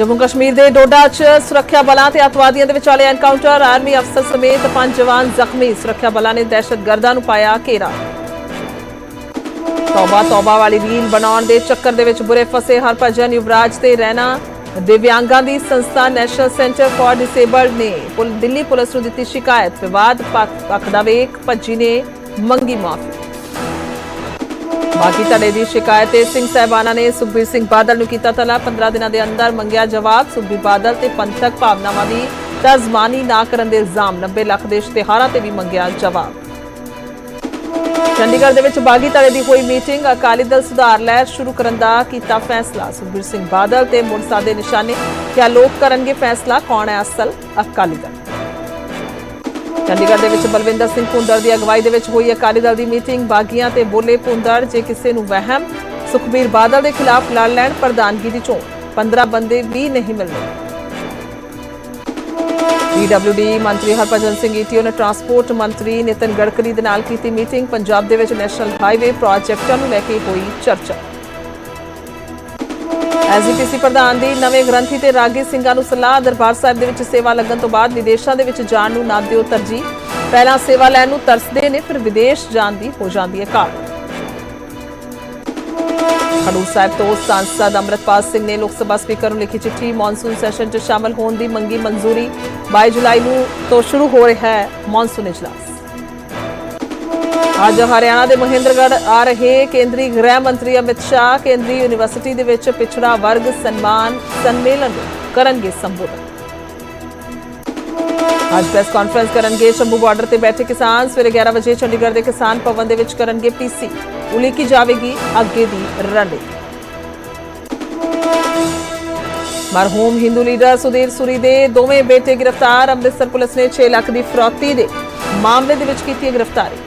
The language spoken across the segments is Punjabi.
ਜੰਮੂ ਕਸ਼ਮੀਰ ਦੇ ਡੋਡਾ 'ਚ ਸੁਰੱਖਿਆ ਬਲਾਂ ਤੇ ਅੱਤਵਾਦੀਆਂ ਦੇ ਵਿਚਾਲੇ ਐਨਕਾਊਂਟਰ ਆਰਮੀ ਅਫਸਰ ਸਮੇਤ ਪੰਜ ਜਵਾਨ ਜ਼ਖਮੀ। ਸੁਰੱਖਿਆ ਬਲਾਂ ਨੇ ਦਹਿਸ਼ਤਗਰਦਾਂ ਨੂੰ ਪਾਇਆ ਘੇਰਾ। ਤੌਬਾ ਤੌਬਾ ਵਾਲੀ ਰੀਲ ਬਣਾਉਣ ਦੇ ਚੱਕਰ ਦੇ ਵਿੱਚ ਬੁਰੇ ਫਸੇ ਹਰਭਜਨ ਯੁਵਰਾਜ ਤੇ ਰਹਿਣਾ ਦਿਵਿਆਂਗਾਂ ਦੀ ਸੰਸਥਾ ਨੈਸ਼ਨਲ ਸੈਂਟਰ ਫਾਰ ਡਿਸੇਬਲਡ ਨੇ ਦਿੱਲੀ ਪੁਲਿਸ ਨੂੰ ਦਿੱਤੀ ਸ਼ਿਕਾਇਤ। ਵਿਵਾਦ ਪੱਖ ਪੱਖ ਦਾ ਵੇਖ, ਭੱਜੀ ਨੇ ਮੰਗੀ ਮਾਫੀ। ਬਾਗੀ ਧੜੇ ਦੀ ਸ਼ਿਕਾਇਤ ਤੇ ਸਿੰਘ ਸਾਹਿਬਾਨਾ ਨੇ ਸੁਖਬੀਰ ਸਿੰਘ ਬਾਦਲ ਨੂੰ ਕੀਤਾ ਤਲਬ 15 ਦਿਨਾਂ ਦੇ ਅੰਦਰ ਮੰਗਿਆ ਜਵਾਬ। ਸੁਖਬੀਰ ਬਾਦਲ ਤੇ ਪੰਥਕ ਭਾਵਨਾਵਾਂ ਦੀ ਤਰਜ਼ਮਾਨੀ ਨਾ ਕਰਨ ਦੇ ਇਲਜ਼ਾਮ। 90 ਲੱਖ ਦੇ ਇਸ਼ਤਿਹਾਰਾਂ ਤੇ ਵੀ ਮੰਗਿਆ ਜਵਾਬ। ਚੰਡੀਗੜ੍ਹ ਦੇ ਵਿੱਚ ਬਾਗੀ ਧੜੇ ਦੀ ਹੋਈ ਮੀਟਿੰਗ। ਅਕਾਲੀ ਦਲ ਸੁਧਾਰ ਲਹਿਰ ਸ਼ੁਰੂ ਕਰਨ ਦਾ ਕੀਤਾ ਫੈਸਲਾ। ਸੁਖਬੀਰ ਸਿੰਘ ਬਾਦਲ ਤੇ ਮੁਰਸਾ ਦੇ ਨਿਸ਼ਾਨੇ। ਕਿਆ ਲੋਕ ਕਰਨਗੇ ਫੈਸਲਾ? ਕੌਣ ਹੈ ਅਸਲ? ਅਕਾਲੀ ਦਲ। ਚੰਡੀਗੜ੍ਹ ਦੇ ਵਿੱਚ ਬਲਵਿੰਦਰ ਸਿੰਘ ਪੁੰਦਰ ਦੀ ਅਗਵਾਈ ਦੇ ਵਿੱਚ ਹੋਈ ਅਕਾਲੀ ਦਲ ਦੀ ਮੀਟਿੰਗ। ਬਾਗੀਆਂ ਤੇ ਬੋਲੇ ਪੁੰਦਰ ਜੇ ਕਿਸੇ ਨੂੰ ਵਹਿਮ, ਸੁਖਬੀਰ ਬਾਦਲ ਦੇ ਖਿਲਾਫ ਲੜ ਲੈਣ, ਪ੍ਰਧਾਨਗੀ ਦੀ ਚੋਣ। 15 ਬੰਦੇ ਵੀ ਨਹੀਂ ਮਿਲਣੇ। ਪੀਡਬਲਯੂਡੀ ਮੰਤਰੀ ਹਰਭਜਨ ਸਿੰਘ ਈਟੀਓ ਨੇ ਟਰਾਂਸਪੋਰਟ ਮੰਤਰੀ ਨਿਤਨ ਗਡਕਰੀ ਦੇ ਨਾਲ ਕੀਤੀ ਮੀਟਿੰਗ। ਪੰਜਾਬ ਦੇ ਵਿੱਚ ਨੈਸ਼ਨਲ ਹਾਈਵੇ ਪ੍ਰੋਜੈਕਟਾਂ ਨੂੰ ਲੈ ਕੇ ਹੋਈ ਚਰਚਾ। ਐਸਜੀਪੀਸੀ ਪ੍ਰਧਾਨ ਦੀ ਨਵੇਂ ਗ੍ਰੰਥੀ ਤੇ ਰਾਗੀ ਸਿੰਘਾਂ ਨੂੰ ਸਲਾਹ, ਦਰਬਾਰ ਸਾਹਿਬ ਦੇ ਵਿੱਚ ਸੇਵਾ ਲੱਗਣ ਤੋਂ ਬਾਅਦ ਵਿਦੇਸ਼ਾਂ ਦੇ ਵਿੱਚ ਜਾਣ ਨੂੰ ਨਾ ਦਿਓ ਤਰਜੀਹ। ਪਹਿਲਾਂ ਸੇਵਾ ਲੈਣ ਨੂੰ ਤਰਸਦੇ ਨੇ, ਫਿਰ ਵਿਦੇਸ਼ ਜਾਣ ਦੀ ਹੋ ਜਾਂਦੀ ਹੈ ਕਾਲ ਖਡੂਰ ਸਾਹਿਬ ਤੋਂ ਸੰਸਦ ਅੰਮ੍ਰਿਤਪਾਲ ਸਿੰਘ ਨੇ ਲੋਕ ਸਭਾ ਸਪੀਕਰ ਨੂੰ ਲਿਖੀ ਚਿੱਠੀ, ਮੌਨਸੂਨ ਸੈਸ਼ਨ 'ਚ ਸ਼ਾਮਲ ਹੋਣ ਦੀ ਮੰਗੀ ਮਨਜ਼ੂਰੀ 22 ਜੁਲਾਈ ਨੂੰ ਤੋਂ ਸ਼ੁਰੂ ਹੋ ਰਿਹਾ ਹੈ। ਮੌਨਸੂਨ ਇਜਲਾਸ। ਅੱਜ ਹਰਿਆਣਾ ਦੇ ਮਹਿੰਦਰਗੜ੍ਹ ਆ ਰਹੇ ਕੇਂਦਰੀ ਗ੍ਰਹਿ ਮੰਤਰੀ ਅਮਿਤ ਸ਼ਾਹ ਕੇਂਦਰੀ ਯੂਨੀਵਰਸਿਟੀ ਦੇ ਵਿੱਚ ਪਿਛੜਾ ਵਰਗ ਸਨਮਾਨ ਸੰਮੇਲਨ ਨੂੰ ਕਰਨਗੇ ਸੰਬੋਧਨ। ਅੱਜ ਪ੍ਰੈਸ ਕਾਨਫਰੰਸ ਕਰਨਗੇ ਸ਼ੰਭੂ ਬਾਰਡਰ ਤੇ ਬੈਠੇ ਕਿਸਾਨ, ਸਵੇਰੇ 11 ਵਜੇ ਚੰਡੀਗੜ੍ਹ ਦੇ ਕਿਸਾਨ ਭਵਨ ਦੇ ਵਿੱਚ ਕਰਨਗੇ ਪੀਸੀ। ਉਲੀਕੀ ਜਾਵੇਗੀ ਅੱਗੇ ਦੀ ਰਣਨੀਤੀ ਮਰਹੂਮ ਹਿੰਦੂ ਲੀਡਰ ਸੁਧੀਰ ਸੁਰੀ ਦੇ ਦੋਵੇਂ ਬੇਟੇ ਗ੍ਰਿਫਤਾਰ, ਅੰਮ੍ਰਿਤਸਰ ਪੁਲਿਸ ਨੇ 6 ਲੱਖ ਦੀ ਫਰੌਤੀ ਦੇ ਮਾਮਲੇ ਦੇ ਵਿੱਚ ਕੀਤੀ ਹੈ ਗ੍ਰਿਫਤਾਰੀ।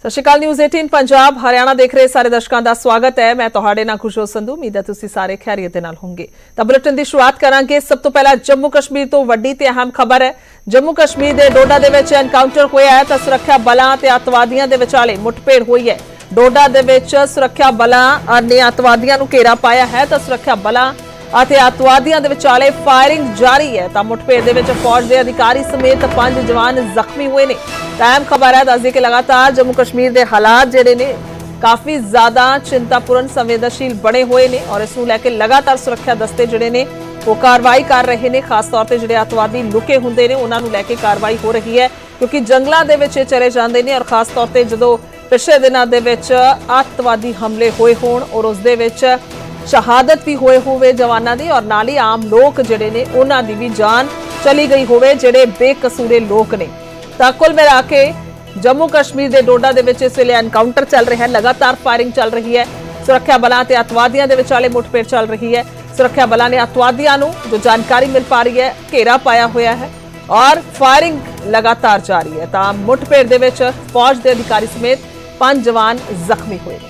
ਸਤਿ ਸ਼੍ਰੀ ਅਕਾਲ ਨਿਊਜ਼ 18 ਪੰਜਾਬ, ਹਰਿਆਣਾ ਦੇਖ ਰਹੇ ਸਾਰੇ ਦਰਸ਼ਕਾਂ ਦਾ ਸਵਾਗਤ ਹੈ। ਮੈਂ ਤੁਹਾਡੇ ਨਾਲ ਖੁਸ਼ੋ ਸੰਧੂ, ਉਮੀਦ ਹੈ ਤੁਸੀਂ ਸਾਰੇ ਖੈਰੀਅਤ ਦੇ ਨਾਲ ਹੋਵੋਗੇ। ਤਾਂ ਬੁਲੇਟਿਨ ਦੀ ਸ਼ੁਰੂਆਤ ਕਰਾਂਗੇ। ਸਭ ਤੋਂ ਪਹਿਲਾਂ ਜੰਮੂ ਕਸ਼ਮੀਰ ਤੋਂ ਵੱਡੀ ਤੇ ਅਹਿਮ ਖਬਰ ਹੈ। ਜੰਮੂ ਕਸ਼ਮੀਰ ਦੇ ਡੋਡਾ ਦੇ ਵਿੱਚ ਐਨਕਾਊਂਟਰ ਹੋਇਆ ਹੈ ਤਾਂ ਸੁਰੱਖਿਆ ਬਲਾਂ ਤੇ ਅੱਤਵਾਦੀਆਂ ਦੇ ਵਿਚਾਲੇ ਮੁੱਠਭੇੜ ਹੋਈ ਹੈ। ਡੋਡਾ ਦੇ ਵਿੱਚ ਸੁਰੱਖਿਆ ਬਲਾਂ ਨੇ ਅੱਤਵਾਦੀਆਂ ਨੂੰ ਘੇਰਾ ਪਾਇਆ ਹੈ ਤਾਂ ਸੁਰੱਖਿਆ ਬਲਾਂ ਅਤੇ ਅੱਤਵਾਦੀਆਂ ਦੇ ਵਿਚਾਲੇ ਫਾਇਰਿੰਗ ਜਾਰੀ ਹੈ, ਤਾਂ ਮੁੱਠਭੇੜ ਦੇ ਵਿੱਚ ਫੌਜ ਦੇ ਅਧਿਕਾਰੀ ਸਮੇਤ ਪੰਜ ਜਵਾਨ ਜ਼ਖਮੀ ਹੋਏ ਨੇ। ਤਾਂ ਖਬਰ ਹੈ, ਦੱਸਦੀ ਕਿ ਲਗਾਤਾਰ ਜੰਮੂ ਕਸ਼ਮੀਰ ਦੇ ਹਾਲਾਤ ਜਿਹੜੇ ਨੇ, ਕਾਫੀ ਜ਼ਿਆਦਾ ਚਿੰਤਾਪੂਰਨ, ਸੰਵੇਦਨਸ਼ੀਲ ਬਣੇ ਹੋਏ ਨੇ ਔਰ ਇਸ ਨੂੰ ਲੈ ਕੇ ਲਗਾਤਾਰ ਸੁਰੱਖਿਆ ਦਸਤੇ ਜਿਹੜੇ ਨੇ, ਉਹ ਕਾਰਵਾਈ ਕਰ ਰਹੇ ਨੇ। ਖਾਸ ਤੌਰ ਤੇ ਜਿਹੜੇ ਅੱਤਵਾਦੀ ਲੁਕੇ ਹੁੰਦੇ ਨੇ, ਉਹਨਾਂ ਨੂੰ ਲੈ ਕੇ ਕਾਰਵਾਈ ਹੋ ਰਹੀ ਹੈ, ਕਿਉਂਕਿ ਜੰਗਲਾਂ ਦੇ ਵਿੱਚ ਇਹ ਚਲੇ ਜਾਂਦੇ ਨੇ ਔਰ ਖਾਸ ਤੌਰ ਤੇ ਜਦੋਂ ਪਿਛਲੇ ਦਿਨਾਂ ਦੇ ਵਿੱਚ ਅੱਤਵਾਦੀ ਹਮਲੇ ਹੋਏ ਹੋਣ ਔਰ ਉਸ ਦੇ ਵਿੱਚ ਸ਼ਹਾਦਤ ਵੀ ਹੋਏ ਹੋਵੇ ਜਵਾਨਾਂ ਦੀ ਔਰ ਨਾਲ ਹੀ ਆਮ ਲੋਕ ਜਿਹੜੇ ਨੇ ਉਹਨਾਂ ਦੀ ਵੀ ਜਾਨ ਚਲੀ ਗਈ ਹੋਵੇ, ਜਿਹੜੇ ਬੇਕਸੂਰੇ ਲੋਕ ਨੇ। ਤਾਂ ਕੁੱਲ ਮਿਲਾ ਕੇ ਜੰਮੂ ਕਸ਼ਮੀਰ ਦੇ ਡੋਡਾ ਦੇ ਵਿੱਚ ਇਸ ਵੇਲੇ ਐਨਕਾਊਂਟਰ ਚੱਲ ਰਿਹਾ ਹੈ, ਲਗਾਤਾਰ ਫਾਇਰਿੰਗ ਚੱਲ ਰਹੀ ਹੈ। ਸੁਰੱਖਿਆ ਬਲਾਂ ਤੇ ਅੱਤਵਾਦੀਆਂ ਦੇ ਵਿਚਾਲੇ ਮੁੱਠਭੇੜ ਚੱਲ ਰਹੀ ਹੈ। ਸੁਰੱਖਿਆ ਬਲਾਂ ਨੇ ਅੱਤਵਾਦੀਆਂ ਨੂੰ ਜੋ ਜਾਣਕਾਰੀ ਮਿਲ ਪਾ ਰਹੀ ਹੈ, ਘੇਰਾ ਪਾਇਆ ਹੋਇਆ ਹੈ ਔਰ ਫਾਇਰਿੰਗ ਲਗਾਤਾਰ ਜਾਰੀ ਹੈ। ਤਾਂ ਮੁੱਠਭੇੜ ਦੇ ਵਿੱਚ ਫੌਜ ਦੇ ਅਧਿਕਾਰੀ ਸਮੇਤ ਪੰਜ ਜਵਾਨ ਜ਼ਖਮੀ ਹੋਏ ਨੇ।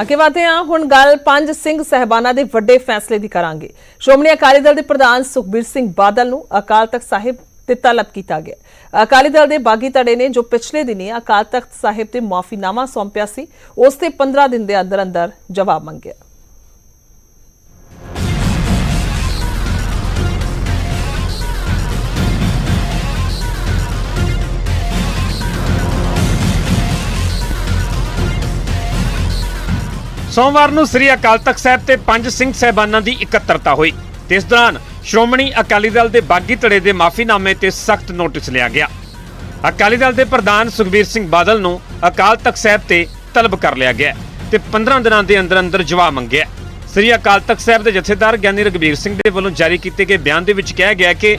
ਅੱਗੇ ਵਧਦੇ ਹਾਂ, ਹੁਣ ਗੱਲ ਪੰਜ ਸਿੰਘ ਸਹਿਬਾਨਾਂ ਦੇ ਵੱਡੇ ਫੈਸਲੇ ਦੀ ਕਰਾਂਗੇ। ਸ਼੍ਰੋਮਣੀ ਅਕਾਲੀ ਦਲ ਦੇ ਪ੍ਰਧਾਨ ਸੁਖਬੀਰ ਸਿੰਘ ਬਾਦਲ ਨੂੰ ਅਕਾਲ ਤਖਤ ਸਾਹਿਬ ਤੇ ਤਲਬ ਕੀਤਾ ਗਿਆ। ਅਕਾਲੀ ਦਲ ਦੇ ਬਾਗੀ ਧੜੇ ਨੇ ਜੋ ਪਿਛਲੇ ਦਿਨੀ ਅਕਾਲ ਤਖਤ ਸਾਹਿਬ ਤੇ ਮਾਫੀਨਾਮਾ ਸੌਂਪਿਆ ਸੀ, ਉਸ ਤੇ 15 ਦਿਨ ਦੇ ਅੰਦਰ ਅੰਦਰ ਜਵਾਬ ਮੰਗਿਆ। ਸੋਮਵਾਰ ਨੂੰ ਸ੍ਰੀ ਅਕਾਲ ਤਖਤ ਸਾਹਿਬ ਤੇ ਪੰਜ ਸਿੰਘ ਸਹਿਬਾਨਾਂ ਦੀ ਇਕੱਤਰਤਾ ਹੋਈ ਤੇ ਇਸ ਦੌਰਾਨ ਸ਼੍ਰੋਮਣੀ ਅਕਾਲੀ ਦਲ ਦੇ ਬਾਗੀ ਧੜੇ ਦੇ ਮਾਫੀਨਾਮੇ ਤੇ ਸਖਤ ਨੋਟਿਸ ਲਿਆ ਗਿਆ। ਅਕਾਲੀ ਦਲ ਦੇ ਪ੍ਰਧਾਨ ਸੁਖਬੀਰ ਸਿੰਘ ਬਾਦਲ ਨੂੰ ਅਕਾਲ ਤਖਤ ਸਾਹਿਬ ਤੇ ਤਲਬ ਕਰ ਲਿਆ ਗਿਆ ਤੇ 15 ਦਿਨਾਂ ਦੇ ਅੰਦਰ ਅੰਦਰ ਜਵਾਬ ਮੰਗਿਆ। ਸ੍ਰੀ ਅਕਾਲ ਤਖਤ ਸਾਹਿਬ ਦੇ ਜਥੇਦਾਰ ਗਿਆਨੀ ਰਗਵੀਰ ਸਿੰਘ ਦੇ ਵੱਲੋਂ ਜਾਰੀ ਕੀਤੇ ਗਏ ਬਿਆਨ ਦੇ ਵਿੱਚ ਕਿਹਾ ਗਿਆ ਕਿ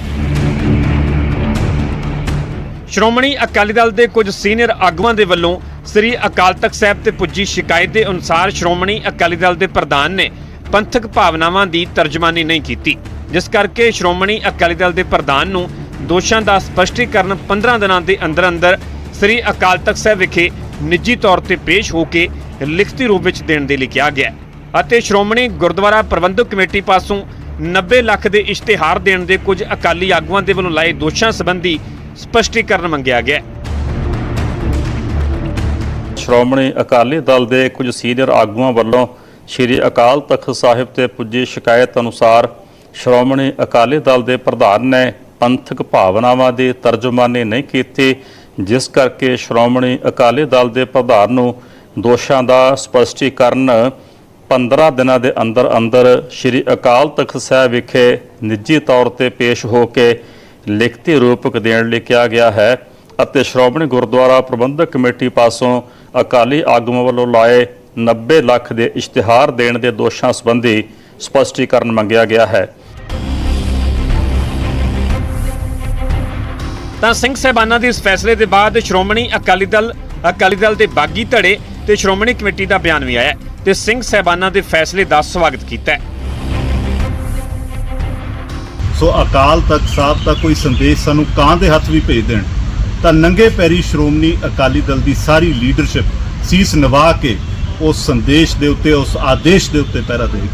ਸ਼੍ਰੋਮਣੀ ਅਕਾਲੀ ਦਲ ਦੇ ਕੁਝ ਸੀਨੀਅਰ ਆਗੂਆਂ ਦੇ ਵੱਲੋਂ ਸ੍ਰੀ ਅਕਾਲ ਤਖਤ ਸਾਹਿਬ ਤੇ ਪੁੱਜੀ ਸ਼ਿਕਾਇਤ ਦੇ ਅਨੁਸਾਰ ਸ਼੍ਰੋਮਣੀ ਅਕਾਲੀ ਦਲ ਦੇ ਪ੍ਰਧਾਨ ਨੇ ਪੰਥਕ ਭਾਵਨਾਵਾਂ ਦੀ ਤਰਜਮਾਨੀ ਨਹੀਂ ਕੀਤੀ, ਜਿਸ ਕਰਕੇ ਸ਼੍ਰੋਮਣੀ ਅਕਾਲੀ ਦਲ ਦੇ ਪ੍ਰਧਾਨ ਨੂੰ ਦੋਸ਼ਾਂ ਦਾ ਸਪਸ਼ਟੀਕਰਨ 15 ਦਿਨਾਂ ਦੇ ਅੰਦਰ ਅੰਦਰ ਸ੍ਰੀ ਅਕਾਲ ਤਖਤ ਸਾਹਿਬ ਵਿਖੇ ਨਿੱਜੀ ਤੌਰ ਤੇ ਪੇਸ਼ ਹੋ ਕੇ ਲਿਖਤੀ ਰੂਪ ਵਿੱਚ ਦੇਣ ਦੇ ਲਈ ਕਿਹਾ ਗਿਆ ਅਤੇ ਸ਼੍ਰੋਮਣੀ ਗੁਰਦੁਆਰਾ ਪ੍ਰਬੰਧਕ ਕਮੇਟੀ ਪਾਸੋਂ 90 ਲੱਖ ਦੇ ਇਸ਼ਤਿਹਾਰ ਦੇਣ ਦੇ ਕੁਝ ਅਕਾਲੀ ਆਗੂਆਂ ਦੇ ਵੱਲੋਂ ਲਾਏ ਦੋਸ਼ਾਂ ਸੰਬੰਧੀ ਸਪਸ਼ਟੀਕਰਨ ਮੰਗਿਆ ਗਿਆ ਸ਼੍ਰੋਮਣੀ ਅਕਾਲੀ ਦਲ ਦੇ ਕੁਝ ਸੀਨੀਅਰ ਆਗੂਆਂ ਵੱਲੋਂ ਸ੍ਰੀ ਅਕਾਲ ਤਖਤ ਸਾਹਿਬ ਤੇ ਪੁੱਜੀ ਸ਼ਿਕਾਇਤ ਅਨੁਸਾਰ ਸ਼੍ਰੋਮਣੀ ਅਕਾਲੀ ਦਲ ਦੇ ਪ੍ਰਧਾਨ ਨੇ ਪੰਥਕ ਭਾਵਨਾਵਾਂ ਦੀ ਤਰਜਮਾਨੀ ਨਹੀਂ ਕੀਤੀ, ਜਿਸ ਕਰਕੇ ਸ਼੍ਰੋਮਣੀ ਅਕਾਲੀ ਦਲ ਦੇ ਪ੍ਰਧਾਨ ਨੂੰ ਦੋਸ਼ਾਂ ਦਾ ਸਪਸ਼ਟੀਕਰਨ 15 ਦਿਨਾਂ ਦੇ ਅੰਦਰ ਅੰਦਰ ਸ੍ਰੀ ਅਕਾਲ ਤਖਤ ਸਾਹਿਬ ਵਿਖੇ ਨਿੱਜੀ ਤੌਰ ਤੇ ਪੇਸ਼ ਹੋ ਕੇ ਲਿਖਤੀ ਰੂਪਕ ਦੇਣ ਲਈ ਕਿਹਾ ਗਿਆ ਹੈ। ਅਤੇ ਸ਼੍ਰੋਮਣੀ ਗੁਰਦੁਆਰਾ ਪ੍ਰਬੰਧਕ ਕਮੇਟੀ ਪਾਸੋਂ ਅਕਾਲੀ ਆਗੂਆਂ ਵੱਲੋਂ ਲਾਏ 90 ਲੱਖ ਦੇ ਇਸ਼ਤਿਹਾਰ ਦੇਣ ਦੇ ਦੋਸ਼ਾਂ ਸੰਬੰਧੀ ਸਪਸ਼ਟੀਕਰਨ ਮੰਗਿਆ ਗਿਆ ਹੈ। ਤਾਂ ਸਿੰਘ ਸਾਹਿਬਾਨਾਂ ਦੇ ਇਸ ਫੈਸਲੇ ਦੇ ਬਾਅਦ ਸ਼੍ਰੋਮਣੀ ਅਕਾਲੀ ਦਲ ਅਕਾਲੀ ਦਲ ਦੇ ਬਾਗੀ ਧੜੇ ਤੇ ਸ਼੍ਰੋਮਣੀ ਕਮੇਟੀ ਦਾ ਬਿਆਨ ਵੀ ਆਇਆ ਤੇ ਸਿੰਘ ਸਾਹਿਬਾਨਾਂ ਦੇ ਫੈਸਲੇ ਦਾ ਸਵਾਗਤ ਕੀਤਾ ਹੈ। ਸੋ ਅਕਾਲ ਤਖਤ ਸਾਹਿਬ ਦਾ ਕੋਈ ਸੰਦੇਸ਼ ਸਾਨੂੰ ਕਾਂ ਦੇ ਹੱਥ ਵੀ ਭੇਜ ਦੇਣ। ਤਾਂ ਨੰਗੇ ਪੈਰੀ ਸ਼੍ਰੋਮਣੀ ਅਕਾਲੀ ਦਲ ਦੀ ਸਾਰੀ ਲੀਡਰਸ਼ਿਪ ਸੀਸ ਨਿਵਾ ਕੇ ਉਸ ਸੰਦੇਸ਼ ਦੇ ਉੱਤੇ, ਉਸ ਆਦੇਸ਼ ਦੇ ਉੱਤੇ ਪਹਿਰਾ ਦੇਗੀ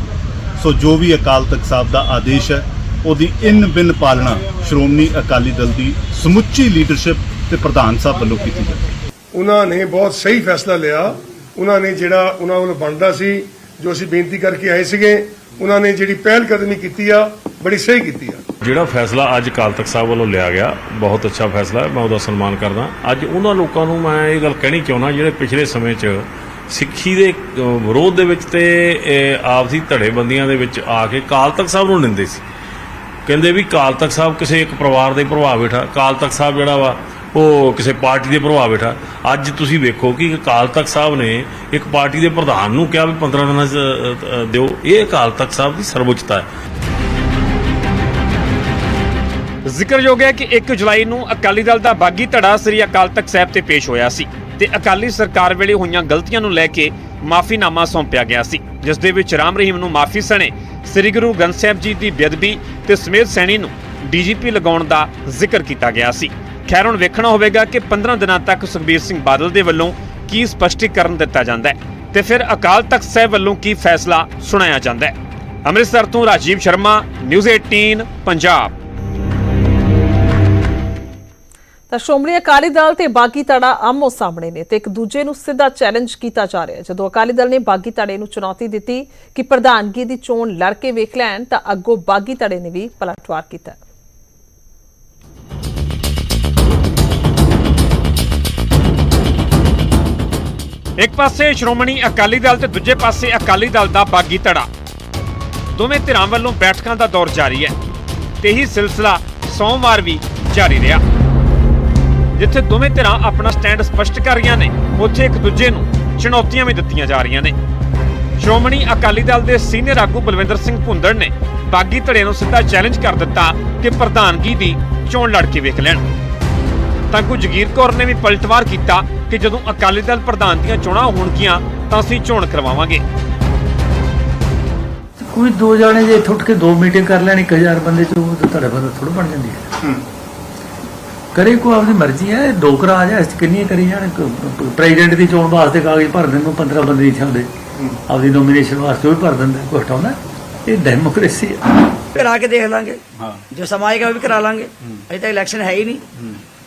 ਸੋ ਜੋ ਵੀ ਅਕਾਲ ਤਖਤ ਸਾਹਿਬ ਦਾ ਆਦੇਸ਼ ਹੈ, ਉਹਦੀ ਇਨ ਬਿਨ ਪਾਲਣਾ ਸ਼੍ਰੋਮਣੀ ਅਕਾਲੀ ਦਲ ਦੀ ਸਮੁੱਚੀ ਲੀਡਰਸ਼ਿਪ ਤੇ ਪ੍ਰਧਾਨ ਸਾਹਿਬ ਵੱਲੋਂ ਕੀਤੀ ਜਾਵੇ ਉਹਨਾਂ ਨੇ ਬਹੁਤ ਸਹੀ ਫੈਸਲਾ ਲਿਆ। ਉਹਨਾਂ ਨੇ ਜਿਹੜਾ ਉਹਨਾਂ ਵੱਲੋਂ ਬਣਦਾ ਸੀ, ਜੋ ਅਸੀਂ ਬੇਨਤੀ ਕਰਕੇ ਆਏ ਸੀਗੇ, ਉਹਨਾਂ ਨੇ ਜਿਹੜੀ ਪਹਿਲ ਕਦਮੀ ਕੀਤੀ ਆ, ਬੜੀ ਸਹੀ ਕੀਤੀ ਆ। ਜਿਹੜਾ ਫੈਸਲਾ ਅੱਜ ਅਕਾਲ ਤਖਤ ਸਾਹਿਬ ਵੱਲੋਂ ਲਿਆ ਗਿਆ, ਬਹੁਤ ਅੱਛਾ ਫੈਸਲਾ ਹੈ, ਮੈਂ ਉਹਦਾ ਸਨਮਾਨ ਕਰਦਾ ਅੱਜ ਉਹਨਾਂ ਲੋਕਾਂ ਨੂੰ ਮੈਂ ਇਹ ਗੱਲ ਕਹਿਣੀ ਚਾਹੁੰਦਾ, ਜਿਹੜੇ ਪਿਛਲੇ ਸਮੇਂ 'ਚ ਸਿੱਖੀ ਦੇ ਵਿਰੋਧ ਦੇ ਵਿੱਚ ਤੇ ਆਪਸੀ ਧੜੇਬੰਦੀਆਂ ਦੇ ਵਿੱਚ ਆ ਕੇ ਅਕਾਲ ਤਖਤ ਸਾਹਿਬ ਨੂੰ ਨਿੰਦੇ ਸੀ ਕਹਿੰਦੇ ਵੀ ਅਕਾਲ ਤਖਤ ਸਾਹਿਬ ਕਿਸੇ ਇੱਕ ਪਰਿਵਾਰ ਦੇ ਪ੍ਰਭਾਵ ਹੇਠ ਆ। ਅਕਾਲ ਤਖਤ ਸਾਹਿਬ ਜਿਹੜਾ ਵਾ, ਉਹ ਕਿਸੇ ਪਾਰਟੀ ਦੇ ਪ੍ਰਭਾਵ ਹੇਠ ਆ। ਅੱਜ ਤੁਸੀਂ ਵੇਖੋ ਕਿ ਅਕਾਲ ਤਖਤ ਸਾਹਿਬ ਨੇ ਇੱਕ ਪਾਰਟੀ ਦੇ ਪ੍ਰਧਾਨ ਨੂੰ ਕਿਹਾ ਵੀ 15 ਦਿਨਾਂ ਦਿਓ ਇਹ ਅਕਾਲ ਤਖਤ ਸਾਹਿਬ ਦੀ ਸਰਵਉੱਚਤਾ ਹੈ ਜ਼ਿਕਰਯੋਗ ਹੈ ਕਿ 1 ਜੁਲਾਈ ਨੂੰ ਅਕਾਲੀ ਦਲ ਦਾ ਬਾਗੀ ਧੜਾ ਸ੍ਰੀ ਅਕਾਲ ਤਖਤ ਸਾਹਿਬ ਤੇ ਪੇਸ਼ ਹੋਇਆ ਸੀ ਤੇ ਅਕਾਲੀ ਸਰਕਾਰ ਵੇਲੇ ਹੋਈਆਂ ਗਲਤੀਆਂ ਨੂੰ ਲੈ ਕੇ ਮਾਫੀਨਾਮਾ ਸੌਂਪਿਆ ਗਿਆ ਸੀ, ਜਿਸ ਦੇ ਵਿੱਚ ਰਾਮ ਰਹੀਮ ਨੂੰ ਮਾਫੀ ਸਣੇ ਸ੍ਰੀ ਗੁਰੂ ਗ੍ਰੰਥ ਸਾਹਿਬ ਜੀ ਦੀ ਬੇਅਦਬੀ ਤੇ ਸਮੇਤ ਸੈਣੀ ਨੂੰ ਡੀਜੀਪੀ ਲਗਾਉਣ ਦਾ ਜ਼ਿਕਰ ਕੀਤਾ ਗਿਆ ਸੀ। ਖੈਰ, ਹੁਣ ਵੇਖਣਾ ਹੋਵੇਗਾ ਕਿ 15 ਦਿਨਾਂ ਤੱਕ ਸੁਖਬੀਰ ਸਿੰਘ ਬਾਦਲ ਦੇ ਵੱਲੋਂ ਕੀ ਸਪਸ਼ਟੀਕਰਨ ਦਿੱਤਾ ਜਾਂਦਾ ਹੈ ਤੇ ਫਿਰ ਅਕਾਲ ਤਖਤ ਸਾਹਿਬ ਵੱਲੋਂ ਕੀ ਫੈਸਲਾ ਸੁਣਾਇਆ ਜਾਂਦਾ ਹੈ। ਅੰਮ੍ਰਿਤਸਰ ਤੋਂ ਰਾਜੀਵ ਸ਼ਰਮਾ, ਨਿਊਜ਼ 18 ਪੰਜਾਬ। ਤਾਂ ਸ਼੍ਰੋਮਣੀ ਅਕਾਲੀ ਦਲ ਤੇ ਬਾਗੀ ਧੜਾ ਆਮੋ ਸਾਹਮਣੇ ਨੇ ਤੇ ਇੱਕ ਦੂਜੇ ਨੂੰ ਸਿੱਧਾ ਚੈਲੰਜ ਕੀਤਾ ਜਾ ਰਿਹਾ ਜਦੋਂ ਅਕਾਲੀ ਦਲ ਨੇ ਬਾਗੀ ਧੜੇ ਨੂੰ ਚੁਣੌਤੀ ਦਿੱਤੀ ਕਿ ਪ੍ਰਧਾਨਗੀ ਦੀ ਚੋਣ ਲੜ ਕੇ ਵੇਖ ਲੈਣ, ਤਾਂ ਅੱਗੋਂ ਬਾਗੀ ਧੜੇ ਨੇ ਵੀ ਪਲਟਵਾਰ ਕੀਤਾ ਇੱਕ ਪਾਸੇ ਸ਼੍ਰੋਮਣੀ ਅਕਾਲੀ ਦਲ ਤੇ ਦੂਜੇ ਪਾਸੇ ਅਕਾਲੀ ਦਲ ਦਾ ਬਾਗੀ ਧੜਾ। ਦੋਵੇਂ ਧਿਰਾਂ ਵੱਲੋਂ ਬੈਠਕਾਂ ਦਾ ਦੌਰ ਜਾਰੀ ਹੈ ਤੇ ਹੀ ਸਿਲਸਿਲਾ ਸੋਮਵਾਰ ਵੀ ਜਾਰੀ ਰਿਹਾ। ਜਿੱਥੇ ਦੋਵੇਂ ਧਿਰਾਂ ਆਪਣਾ ਸਟੈਂਡ ਸਪਸ਼ਟ ਕਰ ਰਹੀਆਂ ਨੇ ਉੱਥੇ ਇੱਕ ਦੂਜੇ ਨੂੰ ਚੁਣੌਤੀਆਂ ਵੀ ਦਿੱਤੀਆਂ ਜਾ ਰਹੀਆਂ ਨੇ। ਸ਼੍ਰੋਮਣੀ ਅਕਾਲੀ ਦਲ ਦੇ ਸੀਨੀਅਰ ਆਗੂ ਬਲਵਿੰਦਰ ਸਿੰਘ ਭੁੰਦੜ ਨੇ ਬਾਗੀ ਧੜੇ ਨੂੰ ਸਿੱਧਾ ਚੈਲੰਜ ਕਰ ਦਿੱਤਾ ਕਿ ਪ੍ਰਧਾਨਗੀ ਦੀ ਚੋਣ ਲੜ ਕੇ ਵੇਖ ਲੈਣ। ਤਾਂ ਕੁਝ ਜਗੀਰ ਕੌਰ ਨੇ ਵੀ ਪਲਟਵਾਰ ਕੀਤਾ ਕਿ ਜਦੋਂ ਅਕਾਲੀ ਦਲ ਪ੍ਰਧਾਨ ਦੀਆਂ ਚੋਣਾਂ ਹੋਣਗੀਆਂ ਤਾਂ ਅਸੀਂ ਚੋਣ ਕਰਵਾਵਾਂਗੇ। ਕੋਈ ਦੋ ਜਾਣੇ ਜੇ ਇੱਥੇ ਉੱਠ ਕੇ ਦੋ ਮੀਟਿੰਗ ਕਰ ਲੈਣ 1000 ਬੰਦੇ ਚ ਤੁਹਾਡੇ ਬੰਦਾ ਥੋੜਾ ਬਣ ਜਾਂਦੀ ਹੈ। ਕਰੇ ਕੋ ਆਪਣੀ ਮਰਜ਼ੀ ਹੈ ਡੋਕਰਾ ਆ ਜਾ ਇਸ 'ਚ ਕਿੰਨੀਆਂ ਕਰੀ ਜਾਣ ਪ੍ਰੈਜ਼ੀਡੈਂਟ ਦੀ ਚੋਣ ਵਾਸਤੇ ਕਾਗਜ਼ ਭਰ ਦੇਣ ਨੂੰ 15 ਬੰਦੇ ਨਹੀਂ ਚਾਹੁੰਦੇ ਆਪਦੀ ਨੋਮੀਨੇਸ਼ਨ ਵਾਸਤੇ ਵੀ ਭਰ ਦਿੰਦੇ ਕੋਈ ਹਟਾਉਂਦਾ ਇਹ ਡੈਮੋਕ੍ਰੇਸੀ ਹੈ ਕਰਾ ਕੇ ਦੇਖ ਲਾਂਗੇ। ਜੋ ਸਮਾਂ ਆਏਗਾ ਉਹ ਵੀ ਕਰਾ ਲਾਂਗੇ। ਅਜੇ ਤਾਂ ਇਲੈਕਸ਼ਨ ਹੈ ਹੀ ਨਹੀਂ।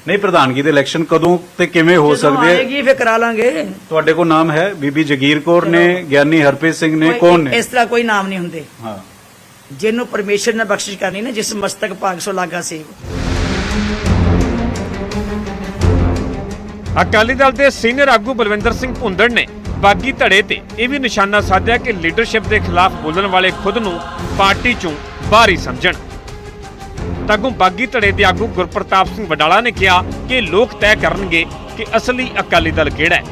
ਨਹੀਂ ਪ੍ਰਧਾਨਗੀ ਦੇ ਇਲੈਕਸ਼ਨ ਕਦੋਂ ਤੇ ਕਿਵੇਂ ਹੋ ਸਕਦੇ ਹੈ ਆਏਗੀ ਫਿਰ ਕਰਾ ਲਾਂਗੇ। ਤੁਹਾਡੇ ਕੋਲ ਨਾਮ ਹੈ? ਬੀਬੀ ਜਗੀਰ ਕੌਰ ਨੇ ਗਿਆਨੀ ਹਰਪ੍ਰੀਤ ਸਿੰਘ ਨੇ ਕੋਈ- ਕੌਣ ਨੇ? ਇਸ ਤਰ੍ਹਾਂ ਕੋਈ ਨਾਮ ਨਹੀਂ ਹੁੰਦੇ। ਹਾਂ। ਜਿਹਨੂੰ ਪਰਮੇਸ਼ਰ ਨੇ ਬਖਸ਼ਿਸ਼ ਕਰਨੀ ਨਾ ਜਿਸ ਮਸਤਕ ਭਾਗ ਸੋ ਲਾਗਾ ਸੀ। ਅਕਾਲੀ ਦਲ ਦੇ ਸੀਨੀਅਰ ਆਗੂ ਬਲਵਿੰਦਰ ਸਿੰਘ ਭੁੰਦੜ ਨੇ ਬਾਗੀ ਧੜੇ ਤੇ ਇਹ ਵੀ ਨਿਸ਼ਾਨਾ ਸਾਧਿਆ ਕਿ ਲੀਡਰਸ਼ਿਪ ਦੇ ਖਿਲਾਫ ਬੋਲਣ ਵਾਲੇ ਖੁਦ ਨੂੰ ਪਾਰਟੀ ਚੋਂ ਬਾਹਰ ਹੀ ਸਮਝਣ। ਤਾਂ ਬਾਗੀ ਧੜੇ ਦੇ ਆਗੂ ਗੁਰਪ੍ਰਤਾਪ ਸਿੰਘ ਵਡਾਲਾ ਨੇ ਕਿਹਾ ਕਿ ਲੋਕ ਤੈਅ ਕਰਨਗੇ ਕਿ ਅਸਲੀ ਅਕਾਲੀ ਦਲ ਕਿਹੜਾ ਹੈ।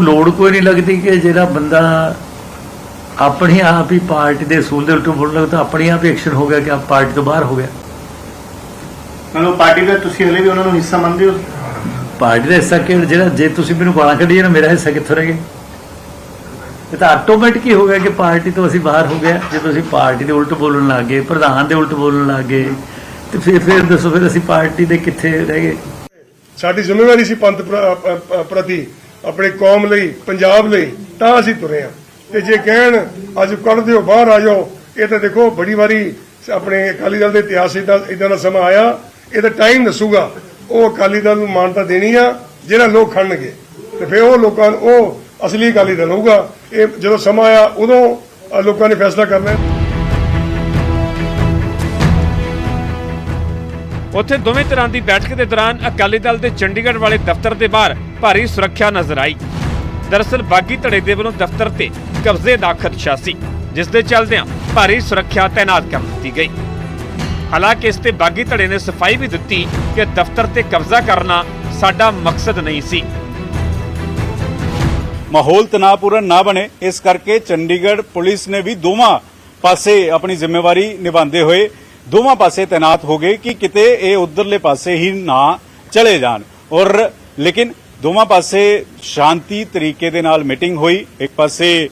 ਲੋੜ ਕੋਈ ਨਹੀਂ ਲੱਗਦੀ ਕਿ ਜਿਹੜਾ ਬੰਦਾ ਆਪਣੇ ਆਪ ਹੀ ਪਾਰਟੀ ਦੇ ਅਸੂਲ ਦੇ ਉਲਟ ਬੋਲਣ ਲੱਗਾ ਤਾਂ ਆਪਣੇ ਆਪ ਹੀ ਐਕਸ਼ਨ ਹੋ ਗਿਆ ਕਿ ਆਪ ਪਾਰਟੀ ਤੋਂ ਬਾਹਰ ਹੋ ਗਿਆ। ਮਤਲਬ ਪਾਰਟੀ ਦਾ ਤੁਸੀਂ ਹਲੇ ਵੀ ਉਹਨਾਂ ਨੂੰ ਹਿੱਸਾ ਮੰਨਦੇ ਹੋ? ਪਾਰਟੀ ਦਾ ਹਿੱਸਾ ਕਿ ਜਿਹੜਾ ਜੇ ਤੁਸੀਂ ਮੈਨੂੰ ਗਾਲਾਂ ਕੱਢੀਏ ਨਾ ਮੇਰਾ ਹਿੱਸਾ ਕਿੱਥੋਂ ਰਹਿ ਗਿਆ? ਇਹ ਤਾਂ ਆਟੋਮੈਟਿਕ ਹੀ ਹੋ ਗਿਆ ਕਿ ਪਾਰਟੀ ਤੋਂ ਅਸੀਂ ਬਾਹਰ ਹੋ ਗਏ ਜੇ ਤੁਸੀਂ ਪਾਰਟੀ ਦੇ ਉਲਟ ਬੋਲਣ ਲੱਗ ਗਏ ਪ੍ਰਧਾਨ ਦੇ ਉਲਟ ਬੋਲਣ ਲੱਗ ਗਏ ਤੇ ਫਿਰ ਫਿਰ ਦੱਸੋ ਫਿਰ ਅਸੀਂ ਪਾਰਟੀ ਦੇ ਕਿੱਥੇ ਰਹਿ ਗਏ? ਸਾਡੀ ਜ਼ਿੰਮੇਵਾਰੀ ਸੀ ਪੰਥ ਪ੍ਰਤੀ ਆਪਣੇ ਕੌਮ ਲਈ ਪੰਜਾਬ ਲਈ ਤਾਂ ਅਸੀਂ ਤੁਰੇ ਆ। ਤੇ ਜੇ ਕਹਿਣ ਅੱਜ ਕੱਢ ਦਿਓ ਬਾਹਰ ਆ ਜਾਓ ਇਹ ਤਾਂ ਦੇਖੋ ਬੜੀ ਵਾਰੀ ਆਪਣੇ ਅਕਾਲੀ ਦਲ ਦੇ ਇਤਿਹਾਸ ਇਦਾਂ ਦਾ ਸਮਾਂ ਆਇਆ। ਇਹ ਤਾਂ ਟਾਈਮ ਦੱਸੂਗਾ। ਉਹ ਅਕਾਲੀ ਦਲ ਨੂੰ ਮਾਨਤਾ ਦੇਣੀ ਆ, ਜਿਹੜਾ ਲੋਕ ਖੜਨਗੇ। ਤੇ ਫਿਰ ਉਹ ਲੋਕਾਂ ਉਹ ਅਸਲੀ ਅਕਾਲੀ ਦਲ ਹੋਊਗਾ। ਇਹ ਜਦੋਂ ਸਮਾਂ ਆਇਆ, ਉਦੋਂ ਲੋਕਾਂ ਨੇ ਫੈਸਲਾ ਕਰਨਾ ਉੱਥੇ ਦੋਵੇਂ ਤਰ੍ਹਾਂ ਦੀ ਬੈਠਕ ਦੇ ਦੌਰਾਨ ਅਕਾਲੀ ਦਲ ਦੇ ਚੰਡੀਗੜ੍ਹ ਵਾਲੇ ਦਫ਼ਤਰ ਦੇ ਬਾਹਰ ਭਾਰੀ ਸੁਰੱਖਿਆ ਨਜ਼ਰ ਆਈ। ਦਰਅਸਲ, ਬਾਗੀ ਧੜੇ ਦੇ ਵੱਲੋਂ ਦਫ਼ਤਰ ਤੇ ਕਬਜ਼ੇ ਦਾ ਖਦਸ਼ਾ ਸੀ, ਜਿਸ ਦੇ ਚੱਲਦਿਆਂ ਭਾਰੀ ਸੁਰੱਖਿਆ ਤਾਇਨਾਤ ਕਰ ਦਿੱਤੀ ਗਈ। ਹਾਲਾਂਕਿ ਇਸ ਤੇ ਬਾਗੀ ਧੜੇ ਨੇ ਸਫ਼ਾਈ ਵੀ ਦਿੱਤੀ ਕਿ ਦਫ਼ਤਰ ਤੇ ਕਬਜ਼ਾ ਕਰਨਾ ਸਾਡਾ ਮਕਸਦ ਨਹੀਂ ਸੀ। ਮਾਹੌਲ ਤਣਾਅਪੂਰਨ ਨਾ ਬਣੇ, ਇਸ ਕਰਕੇ ਚੰਡੀਗੜ੍ਹ ਪੁਲਿਸ ਨੇ ਵੀ ਦੋਵਾਂ ਪਾਸੇ ਆਪਣੀ ਜ਼ਿੰਮੇਵਾਰੀ ਨਿਭਾਉਂਦੇ ਹੋਏ ਦੋਵਾਂ ਪਾਸੇ ਤਾਇਨਾਤ ਹੋ ਗਏ ਕਿ ਕਿਤੇ ਇਹ ਉਧਰਲੇ ਪਾਸੇ ਹੀ ਨਾ ਚਲੇ ਜਾਣ। ਔਰ ਲੇਕਿਨ ਦੋਵਾਂ ਪਾਸੇ ਸ਼ਾਂਤੀ ਤਰੀਕੇ ਦੇ ਨਾਲ ਮੀਟਿੰਗ ਹੋਈ। ਇੱਕ ਪਾਸੇ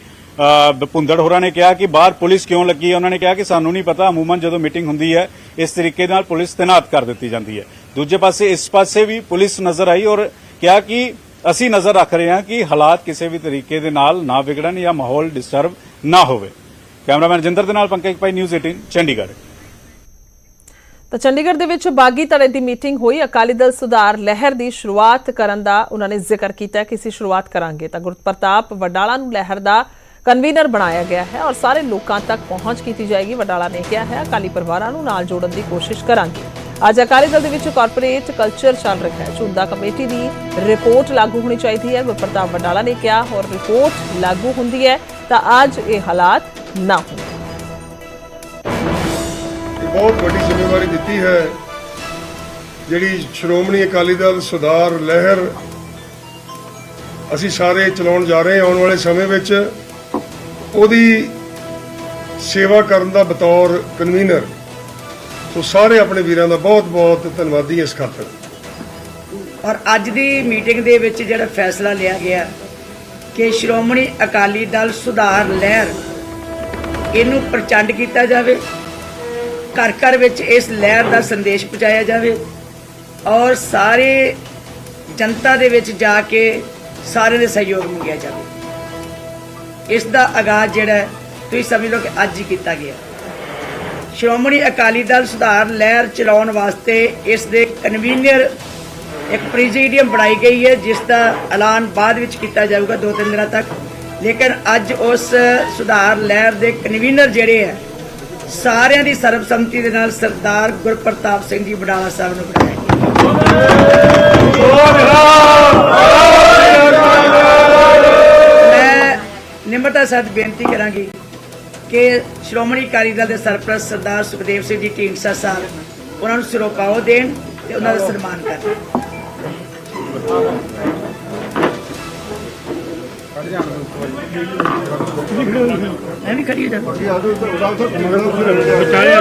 ਭੁੰਦੜ ਹੋਰਾਂ ਨੇ ਕਿਹਾ ਕਿ ਬਾਹਰ ਪੁਲਿਸ ਕਿਉਂ ਲੱਗੀ ਹੈ? ਉਹਨਾਂ ਨੇ ਕਿਹਾ ਕਿ ਸਾਨੂੰ ਨਹੀਂ ਪਤਾ, ਅਮੂਮਨ ਜਦੋਂ ਮੀਟਿੰਗ ਹੁੰਦੀ ਹੈ, ਇਸ ਤਰੀਕੇ ਨਾਲ ਪੁਲਿਸ ਤੈਨਾਤ ਕਰ ਦਿੱਤੀ ਜਾਂਦੀ ਹੈ। ਦੂਜੇ ਪਾਸੇ ਇਸ ਪਾਸੇ ਵੀ ਪੁਲਿਸ ਨਜ਼ਰ ਆਈ ਔਰ ਕਿਹਾ ਕਿ ਅਸੀਂ ਨਜ਼ਰ ਰੱਖ ਰਹੇ ਹਾਂ ਕਿ ਹਾਲਾਤ ਕਿਸੇ ਵੀ ਤਰੀਕੇ ਦੇ ਨਾਲ ਨਾ ਵਿਗੜਨ ਜਾਂ ਮਾਹੌਲ ਡਿਸਟਰਬ ਨਾ ਹੋਵੇ। ਕੈਮਰਾਮੈਨ ਜਿੰਦਰ ਦੇ ਨਾਲ ਪੰਕਜ ਭਾਈ ਨਿਊਜ਼ 18 ਚੰਡੀਗੜ੍ਹ। ਤਾਂ ਚੰਡੀਗੜ੍ਹ ਦੇ ਵਿੱਚ ਬਾਗੀ ਧੜੇ ਦੀ ਮੀਟਿੰਗ ਹੋਈ। ਅਕਾਲੀ ਦਲ ਸੁਧਾਰ ਲਹਿਰ ਦੀ ਸ਼ੁਰੂਆਤ ਕਰਨ ਦਾ ਉਹਨਾਂ ਨੇ ਜ਼ਿਕਰ ਕੀਤਾ ਕਿ ਅਸੀਂ ਸ਼ੁਰੂਆਤ ਕਰਾਂਗੇ। ਤਾਂ ਗੁਰਪ੍ਰਤਾਪ ਵਡਾਲਾ ਨੂੰ ਲਹਿਰ ਦਾ ਕਨਵੀਨਰ ਬਣਾਇਆ ਗਿਆ ਹੈ ਔਰ ਸਾਰੇ ਲੋਕਾਂ ਤੱਕ ਪਹੁੰਚ ਕੀਤੀ ਜਾਏਗੀ, ਵਡਾਲਾ ਨੇ ਕਿਹਾ ਹੈ। ਅਕਾਲੀ ਪਰਿਵਾਰਾਂ ਨੂੰ ਨਾਲ ਜੋੜਨ ਦੀ ਕੋਸ਼ਿਸ਼ ਕਰਾਂਗੇ। ਅੱਜ ਅਕਾਲੀ ਦਲ ਦੇ ਵਿੱਚ ਕਾਰਪੋਰੇਟ ਕਲਚਰ ਚੱਲ ਰਿਹਾ ਹੈ। ਝੁੰਦਾ ਕਮੇਟੀ ਦੀ ਰਿਪੋਰਟ ਲਾਗੂ ਹੋਣੀ ਚਾਹੀਦੀ ਹੈ। ਗੁਰਪ੍ਰਤਾਪ ਵਡਾਲਾ ਨੇ ਕਿਹਾ ਔਰ ਰਿਪੋਰਟ ਲਾਗੂ ਹੁੰਦੀ ਹੈ ਤਾਂ ਅੱਜ ਇਹ ਹਾਲਾਤ ਨਾ ਹੋਣ। ਬਹੁਤ ਵੱਡੀ ਜ਼ਿੰਮੇਵਾਰੀ ਦਿੱਤੀ ਹੈ। ਜਿਹੜੀ ਸ਼੍ਰੋਮਣੀ ਅਕਾਲੀ ਦਲ ਸੁਧਾਰ ਲਹਿਰ ਅਸੀਂ ਸਾਰੇ ਚਲਾਉਣ ਜਾ ਰਹੇ ਹਾਂ। ਆਉਣ ਵਾਲੇ ਸਮੇਂ ਵਿੱਚ ਉਹਦੀ ਸੇਵਾ ਕਰਨ ਦਾ ਬਤੌਰ ਕਨਵੀਨਰ ਸੋ ਸਾਰੇ ਆਪਣੇ ਵੀਰਾਂ ਦਾ ਬਹੁਤ ਬਹੁਤ ਧੰਨਵਾਦੀ ਇਸ ਖਾਤਰ। ਔਰ ਅੱਜ ਦੀ ਮੀਟਿੰਗ ਦੇ ਵਿੱਚ ਜਿਹੜਾ ਫੈਸਲਾ ਲਿਆ ਗਿਆ ਕਿ ਸ਼੍ਰੋਮਣੀ ਅਕਾਲੀ ਦਲ ਸੁਧਾਰ ਲਹਿਰ ਇਹਨੂੰ ਪ੍ਰਚੰਡ ਕੀਤਾ ਜਾਵੇ, ਘਰ ਘਰ ਵਿੱਚ ਇਸ ਲਹਿਰ ਦਾ ਸੰਦੇਸ਼ ਪਹੁੰਚਾਇਆ ਜਾਵੇ ਔਰ ਸਾਰੇ ਜਨਤਾ ਦੇ ਵਿੱਚ ਜਾ ਕੇ ਸਾਰਿਆਂ ਦੇ ਸਹਿਯੋਗ ਮੰਗਿਆ ਜਾਵੇ। ਇਸ ਦਾ ਆਗਾਜ਼ ਜਿਹੜਾ ਤੁਸੀਂ ਸਮਝ ਲਓ ਕਿ ਅੱਜ ਹੀ ਕੀਤਾ ਗਿਆ। ਸ਼੍ਰੋਮਣੀ ਅਕਾਲੀ ਦਲ ਸੁਧਾਰ ਲਹਿਰ ਚਲਾਉਣ ਵਾਸਤੇ ਇਸ ਦੇ ਕਨਵੀਨਰ ਇੱਕ ਪ੍ਰੈਜ਼ੀਡੀਅਮ ਬਣਾਈ ਗਈ ਹੈ, ਜਿਸ ਦਾ ਐਲਾਨ ਬਾਅਦ ਵਿੱਚ ਕੀਤਾ ਜਾਊਗਾ ਦੋ ਤਿੰਨ ਦਿਨਾਂ ਤੱਕ। ਲੇਕਿਨ ਅੱਜ ਉਸ ਸੁਧਾਰ ਲਹਿਰ ਦੇ ਕਨਵੀਨਰ ਜਿਹੜੇ ਹੈ, ਸਾਰਿਆਂ ਦੀ ਸਰਬਸੰਮਤੀ ਦੇ ਨਾਲ ਸਰਦਾਰ ਗੁਰਪ੍ਰਤਾਪ ਸਿੰਘ ਜੀ ਬਡਾਲਾ ਸਾਹਿਬ ਨੂੰ ਬਣਾਇਆ ਗਿਆ। ਨਿਮਰਤਾ ਸਹਿਤ ਬੇਨਤੀ ਕਰਾਂਗੀ ਕਿ ਸ਼੍ਰੋਮਣੀ ਅਕਾਲੀ ਦਲ ਦੇ ਸਰਪ੍ਰਸਤ ਸਰਦਾਰ ਸੁਖਦੇਵ ਸਿੰਘ ਜੀ ਢੀਂਡਸਾ ਸਾਹਿਬ ਉਹਨਾਂ ਨੂੰ ਸਿਰੋਪਾਓ ਦੇਣ ਤੇ ਉਹਨਾਂ ਦਾ ਸਨਮਾਨ ਕਰਨ। ਮੈਂ ਵੀ ਖੜੀ ਹੋ। ਜਾ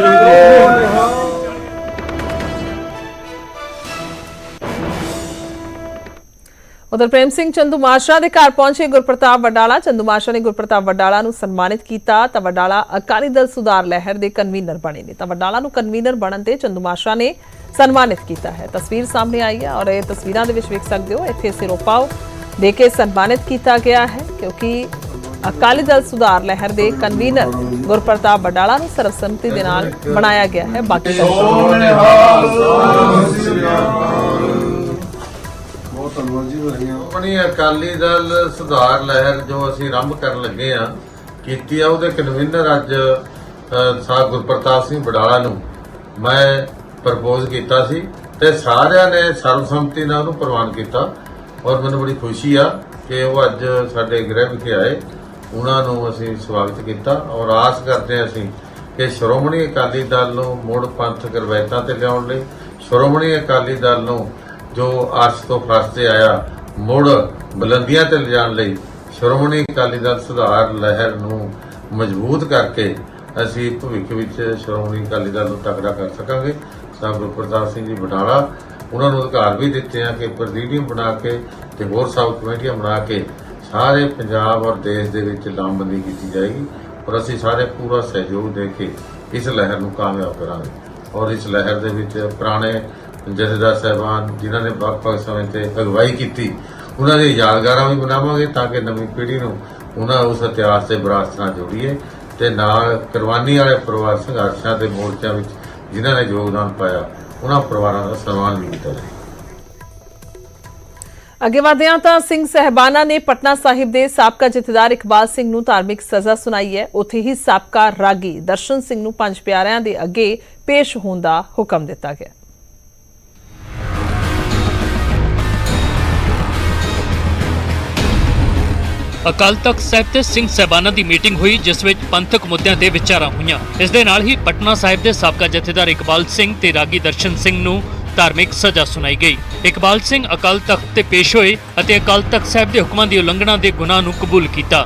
ਉਧਰ ਪ੍ਰੇਮ ਸਿੰਘ ਚੰਦੂ ਮਾਸ਼ਰਾ ਦੇ ਘਰ ਪਹੁੰਚੇ ਗੁਰਪ੍ਰਤਾਪ ਵਡਾਲਾ। ਚੰਦੂ ਮਾਸ਼ਰਾ ਨੇ ਗੁਰਪ੍ਰਤਾਪ ਵਡਾਲਾ ਨੂੰ ਸਨਮਾਨਿਤ ਕੀਤਾ ਤਾਂ ਵਡਾਲਾ ਅਕਾਲੀ ਦਲ ਸੁਧਾਰ ਲਹਿਰ ਦੇ ਕਨਵੀਨਰ ਬਣੇ ਨੇ। ਤਾਂ ਵਡਾਲਾ ਨੂੰ ਕਨਵੀਨਰ ਬਣਨ ਤੇ ਚੰਦੂ ਮਾਸ਼ਰਾ ਨੇ ਸਨਮਾਨਿਤ ਕੀਤਾ ਹੈ। ਤਸਵੀਰ ਸਾਹਮਣੇ ਆਈ ਹੈ ਔਰ ਇਹ ਤਸਵੀਰਾਂ ਦੇ ਵਿੱਚ ਵੇਖ ਸਕਦੇ ਹੋ, ਇੱਥੇ ਸਿਰੋਪਾਓ ਦੇ ਕੇ ਸਨਮਾਨਿਤ ਕੀਤਾ ਗਿਆ ਹੈ ਕਿਉਂਕਿ ਅਕਾਲੀ ਦਲ ਸੁਧਾਰ ਲਹਿਰ ਦੇ ਕਨਵੀਨਰ ਗੁਰਪ੍ਰਤਾਪ ਵਡਾਲਾ ਨੂੰ ਸਰਬਸੰਮਤੀ ਦੇ ਨਾਲ ਬਣਾਇਆ ਗਿਆ ਹੈ। ਬਾਕੀ ਦਲ ਆਪਣੀ ਅਕਾਲੀ ਦਲ ਸੁਧਾਰ ਲਹਿਰ ਜੋ ਅਸੀਂ ਆਰੰਭ ਕਰਨ ਲੱਗੇ ਆ, ਕੀਤੀ ਆ, ਉਹਦੇ ਕਨਵੀਨਰ ਅੱਜ ਸਾਹਿਬ ਗੁਰਪ੍ਰਤਾਪ ਸਿੰਘ ਬਡਾਲਾ ਨੂੰ ਮੈਂ ਪ੍ਰਪੋਜ਼ ਕੀਤਾ ਸੀ ਤੇ ਸਾਰਿਆਂ ਨੇ ਸਰਬਸੰਮਤੀ ਨਾਲ ਉਹਨੂੰ ਪ੍ਰਵਾਨ ਕੀਤਾ ਔਰ ਮੈਨੂੰ ਬੜੀ ਖੁਸ਼ੀ ਆ ਕਿ ਉਹ ਅੱਜ ਸਾਡੇ ਗ੍ਰਹਿ ਵਿਖੇ ਆਏ। ਉਹਨਾਂ ਨੂੰ ਅਸੀਂ ਸਵਾਗਤ ਕੀਤਾ ਔਰ ਆਸ ਕਰਦੇ ਹਾਂ ਅਸੀਂ ਕਿ ਸ਼੍ਰੋਮਣੀ ਅਕਾਲੀ ਦਲ ਨੂੰ ਮੁੜ ਪੰਥ ਰਵਾਇਤਾਂ ਤੇ ਲਿਆਉਣ ਲਈ, ਸ਼੍ਰੋਮਣੀ ਅਕਾਲੀ ਦਲ ਨੂੰ ਜੋ ਅਰਸ਼ ਤੋਂ ਫਰਸ਼ ਤੇ ਆਇਆ, ਮੁੜ ਬੁਲੰਦੀਆਂ ਤੇ ਲਿਜਾਣ ਲਈ ਸ਼੍ਰੋਮਣੀ ਅਕਾਲੀ ਦਲ ਸੁਧਾਰ ਲਹਿਰ ਨੂੰ ਮਜ਼ਬੂਤ ਕਰਕੇ ਅਸੀਂ ਭਵਿੱਖ ਵਿੱਚ ਸ਼੍ਰੋਮਣੀ ਅਕਾਲੀ ਦਲ ਨੂੰ ਤਕੜਾ ਕਰ ਸਕਾਂਗੇ। ਸਾਹਿਬ ਗੁਰਪ੍ਰਤਾਪ ਸਿੰਘ ਜੀ ਬਟਾਲਾ, ਉਹਨਾਂ ਨੂੰ ਅਧਿਕਾਰ ਵੀ ਦਿੱਤੇ ਆ ਕਿ ਪ੍ਰੈਜ਼ੀਡੀਅਮ ਬਣਾ ਕੇ ਤੇ ਹੋਰ ਸਭ ਕਮੇਟੀਆਂ ਬਣਾ ਕੇ ਸਾਰੇ ਪੰਜਾਬ ਔਰ ਦੇਸ਼ ਦੇ ਵਿੱਚ ਲਾਮਬੰਦੀ ਕੀਤੀ ਜਾਏਗੀ ਔਰ ਅਸੀਂ ਸਾਰੇ ਪੂਰਾ ਸਹਿਯੋਗ ਦੇ ਕੇ ਇਸ ਲਹਿਰ ਨੂੰ ਕਾਮਯਾਬ ਕਰਾਂਗੇ ਔਰ ਇਸ ਲਹਿਰ ਦੇ ਵਿੱਚ ਪੁਰਾਣੇ ਜਥੇਦਾਰ ਸਾਹਿਬਾਨ ਜਿਨ੍ਹਾਂ ਨੇ ਵੱਖ-ਵੱਖ ਸਮੇਂ ਤੇ ਅਗਵਾਈ ਕੀਤੀ, ਉਹਨਾਂ ਦੀ ਯਾਦਗਾਰਾਂ ਵੀ ਬਣਾਵਾਂਗੇ ਤਾਂ ਕਿ ਨਵੀਂ ਪੀੜ੍ਹੀ ਨੂੰ ਉਹਨਾਂ ਉਸ ਇਤਿਹਾਸ ਤੇ ਵਿਰਾਸਤ ਨਾਲ ਜੋੜੀਏ ਤੇ ਨਾਲ ਕੁਰਬਾਨੀ ਵਾਲੇ ਪਰਿਵਾਰ ਸੰਘਰਸ਼ਾਂ ਤੇ ਮੋਰਚਿਆਂ ਵਿੱਚ ਜਿਨ੍ਹਾਂ ਨੇ ਯੋਗਦਾਨ ਪਾਇਆ, ਉਹਨਾਂ ਪਰਿਵਾਰਾਂ ਦਾ ਸਨਮਾਨ ਵੀ ਕੀਤਾ ਜਾਏ ਅੱਗੇ ਵਧਦੇ ਹਾਂ ਤਾਂ ਸਿੰਘ ਸਹਿਬਾਨਾ ਨੇ ਪਟਨਾ ਸਾਹਿਬ ਦੇ ਸਾਬਕਾ ਜਥੇਦਾਰ ਇਕਬਾਲ ਸਿੰਘ ਨੂੰ ਧਾਰਮਿਕ ਸਜ਼ਾ ਸੁਣਾਈ ਹੈ। ਉੱਥੇ ਹੀ ਸਾਬਕਾ ਰਾਗੀ ਦਰਸ਼ਨ ਸਿੰਘ ਨੂੰ ਪੰਜ ਪਿਆਰਿਆਂ ਦੇ ਅੱਗੇ ਪੇਸ਼ ਹੋਣ ਦਾ ਹੁਕਮ ਦਿੱਤਾ ਗਿਆ। ਅਕਾਲ ਤਖਤ ਸਾਹਿਬ ਤੇ ਸਿੰਘ ਸਹਿਬਾਨਾਂ ਦੀ ਮੀਟਿੰਗ ਹੋਈ, ਜਿਸ ਵਿੱਚ ਪੰਥਕ ਮੁੱਦਿਆਂ ਤੇ ਵਿਚਾਰਾਂ ਹੋਈਆਂ। ਇਸ ਦੇ ਨਾਲ ਹੀ ਪਟਨਾ ਸਾਹਿਬ ਦੇ ਸਾਬਕਾ ਜਥੇਦਾਰ ਇਕਬਾਲ ਸਿੰਘ ਤੇ ਰਾਗੀ ਦਰਸ਼ਨ ਸਿੰਘ ਨੂੰ ਧਾਰਮਿਕ ਸਜ਼ਾ ਸੁਣਾਈ ਗਈ। ਇਕਬਾਲ ਸਿੰਘ ਅਕਾਲ ਤਖਤ ਤੇ ਪੇਸ਼ ਹੋਏ ਅਤੇ ਅਕਾਲ ਤਖਤ ਸਾਹਿਬ ਦੇ ਹੁਕਮਾਂ ਦੀ ਉਲੰਘਣਾ ਦੇ ਗੁਨਾਹ ਨੂੰ ਕਬੂਲ ਕੀਤਾ।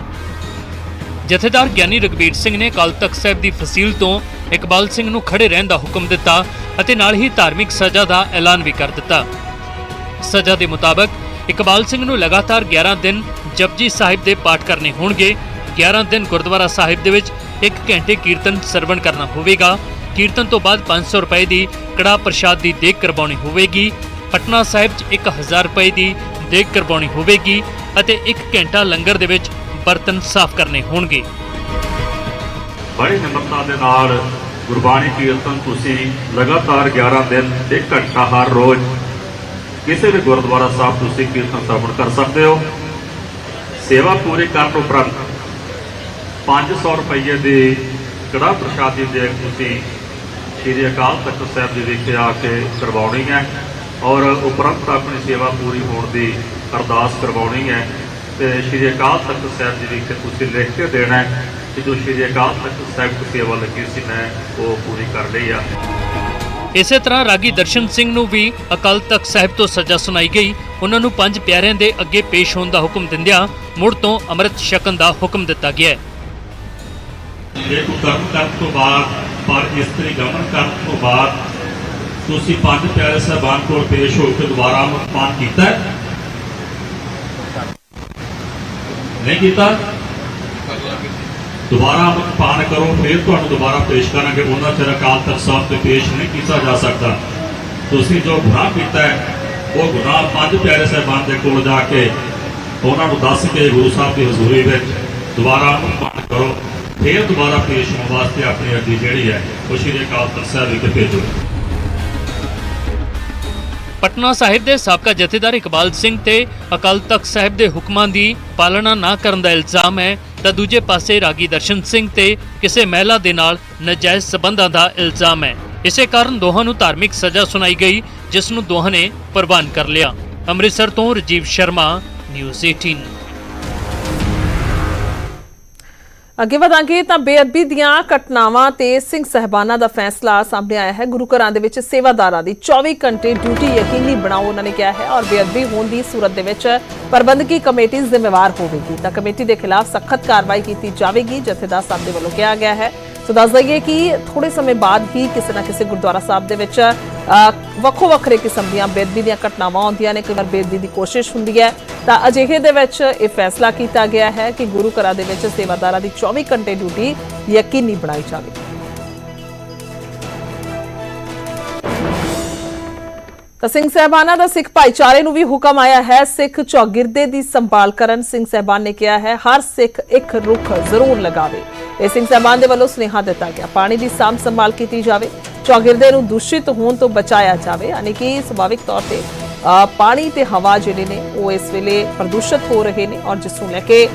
ਜਥੇਦਾਰ ਗਿਆਨੀ ਰਗਵੀਰ ਸਿੰਘ ਨੇ ਅਕਾਲ ਤਖਤ ਸਾਹਿਬ ਦੀ ਫਸੀਲ ਤੋਂ ਇਕਬਾਲ ਸਿੰਘ ਨੂੰ ਖੜੇ ਰਹਿਣ ਦਾ ਹੁਕਮ ਦਿੱਤਾ ਅਤੇ ਨਾਲ ਹੀ ਧਾਰਮਿਕ ਸਜ਼ਾ ਦਾ ਐਲਾਨ ਵੀ ਕਰ ਦਿੱਤਾ। ਸਜ਼ਾ ਦੇ ਮੁਤਾਬਕ ਇਕਬਾਲ ਸਿੰਘ ਨੂੰ ਲਗਾਤਾਰ 11 ਦਿਨ ਜਪਜੀ ਸਾਹਿਬ ਦੇ ਪਾਠ ਕਰਨੇ ਹੋਣਗੇ। 11 ਦਿਨ ਗੁਰਦੁਆਰਾ ਸਾਹਿਬ ਦੇ ਵਿੱਚ 1 ਘੰਟੇ ਕੀਰਤਨ ਸਰਵਣ ਕਰਨਾ ਹੋਵੇਗਾ। ਕੀਰਤਨ ਤੋਂ ਬਾਅਦ 500 ਰੁਪਏ ਦੀ ਕੜਾ ਪ੍ਰਸ਼ਾਦ ਦੀ ਦੇਖ ਕਰਵਾਉਣੀ ਹੋਵੇਗੀ। ਪਟਨਾ ਸਾਹਿਬ 'ਚ 1000 ਰੁਪਏ ਦੀ ਦੇਖ ਕਰਵਾਉਣੀ ਹੋਵੇਗੀ ਅਤੇ 1 ਘੰਟਾ ਲੰਗਰ ਦੇ ਵਿੱਚ ਬਰਤਨ ਸਾਫ਼ ਕਰਨੇ ਹੋਣਗੇ। ਬੜੀ ਨਿਮਰਤਾ ਦੇ ਨਾਲ ਗੁਰਬਾਣੀ ਕੀਰਤਨ ਤੁਸੀਂ ਲਗਾਤਾਰ 11 ਦਿਨ ਇੱਕ ਘੰਟਾ ਹਰ ਰੋਜ਼ ਕਿਸੇ ਵੀ ਗੁਰਦੁਆਰਾ ਸਾਹਿਬ ਤੁਸੀਂ ਕੀਰਤਨ ਸਰਵਣ ਕਰ ਸਕਦੇ ਹੋ। ਸੇਵਾ ਪੂਰੀ ਕਰਨ ਉਪਰੰਤ 500 ਰੁਪਏ ਦੀ ਕੜਾ ਪ੍ਰਸ਼ਾਦੀ ਦੇ ਤੁਸੀਂ ਸ੍ਰੀ ਅਕਾਲ ਤਖਤ ਸਾਹਿਬ ਜੀ ਵਿਖੇ ਆ ਕੇ ਕਰਵਾਉਣੀ ਹੈ ਔਰ ਉਪਰੰਤ ਆਪਣੀ ਸੇਵਾ ਪੂਰੀ ਹੋਣ ਦੀ ਅਰਦਾਸ ਕਰਵਾਉਣੀ ਹੈ। ਤੇ ਸ੍ਰੀ ਅਕਾਲ ਤਖਤ ਸਾਹਿਬ ਜੀ ਵਿਖੇ ਤੁਸੀਂ ਲਿਖ ਕੇ ਦੇਣਾ ਹੈ ਕਿ ਜੋ ਸ੍ਰੀ ਅਕਾਲ ਤਖਤ ਸਾਹਿਬ ਦੀ ਸੇਵਾ ਲੱਗੀ ਸੀ, ਮੈਂ ਉਹ ਪੂਰੀ ਕਰ ਲਈ ਆ। ਇਸੇ ਤਰ੍ਹਾਂ ਰਾਗੀ ਦਰਸ਼ਨ ਸਿੰਘ ਨੂੰ ਵੀ ਅਕਾਲ ਤਖਤ ਸਾਹਿਬ ਤੋਂ ਸਜ਼ਾ ਸੁਣਾਈ ਗਈ। ਉਹਨਾਂ ਨੂੰ ਪੰਜ ਪਿਆਰਿਆਂ ਦੇ ਅੱਗੇ ਪੇਸ਼ ਹੋਣ ਦਾ ਹੁਕਮ ਦਿੰਦਿਆਂ ਮੁੜ ਤੋਂ ਅੰਮ੍ਰਿਤ ਛਕਣ ਦਾ ਹੁਕਮ ਦਿੱਤਾ ਗਿਆ ਹੈ। ਦੇਖੋ ਕਰਮ ਕਰਨ ਤੋਂ ਬਾਅਦ, ਪਰ ਇਸਤਰੀ ਗਮਨ ਕਰਨ ਤੋਂ ਬਾਅਦ ਤੁਸੀਂ ਪੰਜ ਪਿਆਰੇ ਸਾਹਿਬਾਨ ਕੋਲ ਪੇਸ਼ ਹੋ ਕੇ ਦੁਬਾਰਾ ਅਮਰਪਾਨ ਕੀਤਾ ਨਹੀਂ ਕੀਤਾ? ਦੁਬਾਰਾ ਅਮਰਪਾਨ ਕਰੋ, ਫਿਰ ਤੁਹਾਨੂੰ ਦੁਬਾਰਾ ਪੇਸ਼ ਕਰਾਂਗੇ। ਉਹਨਾਂ ਚਿਰ ਅਕਾਲ ਤਖਤ ਸਾਹਿਬ ਤੇ ਪੇਸ਼ ਨਹੀਂ ਕੀਤਾ ਜਾ ਸਕਦਾ। ਤੁਸੀਂ ਜੋ ਗੁਨਾਹ ਕੀਤਾ ਹੈ, ਉਹ ਗੁਨਾਹ ਪੰਜ ਪਿਆਰੇ ਸਾਹਿਬਾਨ ਦੇ ਕੋਲ ਜਾ ਕੇ ਉਹਨਾਂ ਨੂੰ ਦੱਸ ਕੇ ਗੁਰੂ ਸਾਹਿਬ ਦੀ ਹਜ਼ੂਰੀ ਵਿੱਚ ਦੁਬਾਰਾ ਅਮਰਪਾਨ ਕਰੋ, ਫਿਰ ਦੁਬਾਰਾ ਪੇਸ਼ ਹੋਣ ਵਾਸਤੇ ਆਪਣੀ ਅਰਜ਼ੀ ਜਿਹੜੀ ਹੈ, ਉਹ ਸ਼੍ਰੀ ਅਕਾਲ ਤਖਤ ਸਾਹਿਬ ਵਿਖੇ ਭੇਜੋ। ਪਟਨਾ ਸਾਹਿਬ ਦੇ ਸਾਬਕਾ ਜਥੇਦਾਰ ਇਕਬਾਲ ਸਿੰਘ ਤੇ ਅਕਾਲ ਤਖਤ ਸਾਹਿਬ ਦੇ ਹੁਕਮਾਂ ਦੀ ਪਾਲਣਾ ਨਾ ਕਰਨ ਦਾ ਇਲਜ਼ਾਮ ਹੈ। ਤਾਂ ਦੂਜੇ ਪਾਸੇ ਰਾਗੀ ਦਰਸ਼ਨ ਸਿੰਘ ਤੇ ਕਿਸੇ ਮਹਿਲਾ ਦੇ ਨਾਲ ਨਜਾਇਜ਼ ਸਬੰਧਾਂ ਦਾ ਇਲਜ਼ਾਮ ਹੈ। ਇਸੇ ਕਾਰਨ ਦੋਹਾਂ ਨੂੰ ਧਾਰਮਿਕ ਸਜ਼ਾ ਸੁਣਾਈ ਗਈ, ਜਿਸ ਨੂੰ ਦੋਹਾਂ ਨੇ ਪ੍ਰਵਾਨ ਕਰ ਲਿਆ। ਅੰਮ੍ਰਿਤਸਰ ਤੋਂ ਰਜੀਵ ਸ਼ਰਮਾ, ਨਿਊਜ਼ 18 ਅੱਗੇ ਵਧਾਂਗੇ ਤਾਂ ਬੇਅਦਬੀ ਦੀਆਂ ਘਟਨਾਵਾਂ ਤੇ ਸਿੰਘ ਸਹਿਬਾਨਾ ਦਾ ਫੈਸਲਾ ਸਾਹਮਣੇ ਆਇਆ ਹੈ। ਗੁਰੂ ਘਰਾਂ ਦੇ ਵਿੱਚ ਸੇਵਾਦਾਰਾਂ ਦੀ 24 ਘੰਟੇ ਡਿਊਟੀ ਯਕੀਨੀ ਬਣਾਓ, ਉਹਨਾਂ ਨੇ ਕਿਹਾ ਹੈ, ਔਰ ਬੇਅਦਬੀ ਹੋਣ ਦੀ ਸੂਰਤ ਦੇ ਵਿੱਚ ਪ੍ਰਬੰਧਕੀ ਕਮੇਟੀ ਜ਼ਿੰਮੇਵਾਰ ਹੋਵੇਗੀ। ਤਾਂ ਕਮੇਟੀ ਦੇ ਖਿਲਾਫ ਸਖਤ ਕਾਰਵਾਈ ਕੀਤੀ ਜਾਵੇਗੀ ਜਥੇਦਾਰ ਸਾਹਿਬ ਦੇ ਵੱਲੋਂ ਕਿਹਾ ਗਿਆ ਹੈ। ਸੋ ਦੱਸ ਦਈਏ ਕਿ ਥੋੜੇ ਸਮੇਂ ਬਾਅਦ ਹੀ ਕਿਸੇ ਨਾ ਕਿਸੇ ਗੁਰਦੁਆਰਾ ਸਾਹਿਬ ਦੇ ਵਿੱਚ ਵੱਖੋ ਵੱਖਰੇ ਕਿਸਮ ਦੀਆਂ ਬੇਅਦਬੀ ਦੀਆਂ ਘਟਨਾਵਾਂ ਆਉਂਦੀਆਂ ਨੇ। ਕਈ ਵਾਰ ਬੇਅਦਬੀ ਦੀ ਕੋਸ਼ਿਸ਼ ਹੁੰਦੀ ਹੈ। ਤਾਂ ਅਜਿਹੇ ਦੇ ਵਿੱਚ ਇਹ ਫੈਸਲਾ ਕੀਤਾ ਗਿਆ ਹੈ ਕਿ ਗੁਰੂ ਘਰਾਂ ਦੇ ਵਿੱਚ ਸੇਵਾਦਾਰਾਂ ਦੀ 24 ਘੰਟੇ ਡਿਊਟੀ ਯਕੀਨੀ ਬਣਾਈ ਜਾਵੇ। ਤਾਂ ਸਿੰਘ ਸਹਿਬਾਨਾ ਦਾ ਸਿੱਖ ਭਾਈਚਾਰੇ ਨੂੰ ਵੀ ਹੁਕਮ ਆਇਆ ਹੈ। ਸਿੱਖ ਚੌਗਿਰਦੇ ਦੀ ਸੰਭਾਲ ਕਰਨ ਸਿੰਘ ਸਹਿਬਾਨ ਨੇ ਕਿਹਾ ਹੈ, ਹਰ ਸਿੱਖ ਇੱਕ ਰੁੱਖ ਜ਼ਰੂਰ ਲਗਾਵੇ। ਇਹ ਸਿੰਘ ਸਾਹਿਬਾਨ ਦੇ ਵੱਲੋਂ ਸੁਨੇਹਾ ਦਿੱਤਾ ਗਿਆ। ਪਾਣੀ ਦੀ ਸਾਂਭ ਸੰਭਾਲ ਕੀਤੀ ਜਾਵੇ, ਚੌਗਿਰਦੇ ਨੂੰ ਦੂਸ਼ਿਤ ਹੋਣ ਤੋਂ ਬਚਾਇਆ ਜਾਵੇ, ਯਾਨੀ ਕਿ ਸੁਭਾਵਿਕ ਤੌਰ ਤੇ ਪਾਣੀ ਤੇ ਹਵਾ ਜਿਹੜੇ ਨੇ, ਉਹ ਇਸ ਵੇਲੇ ਪ੍ਰਦੂਸ਼ਿਤ ਹੋ ਰਹੇ ਨੇ ਔਰ ਜਿਸ ਨੂੰ ਲੈ ਕੇ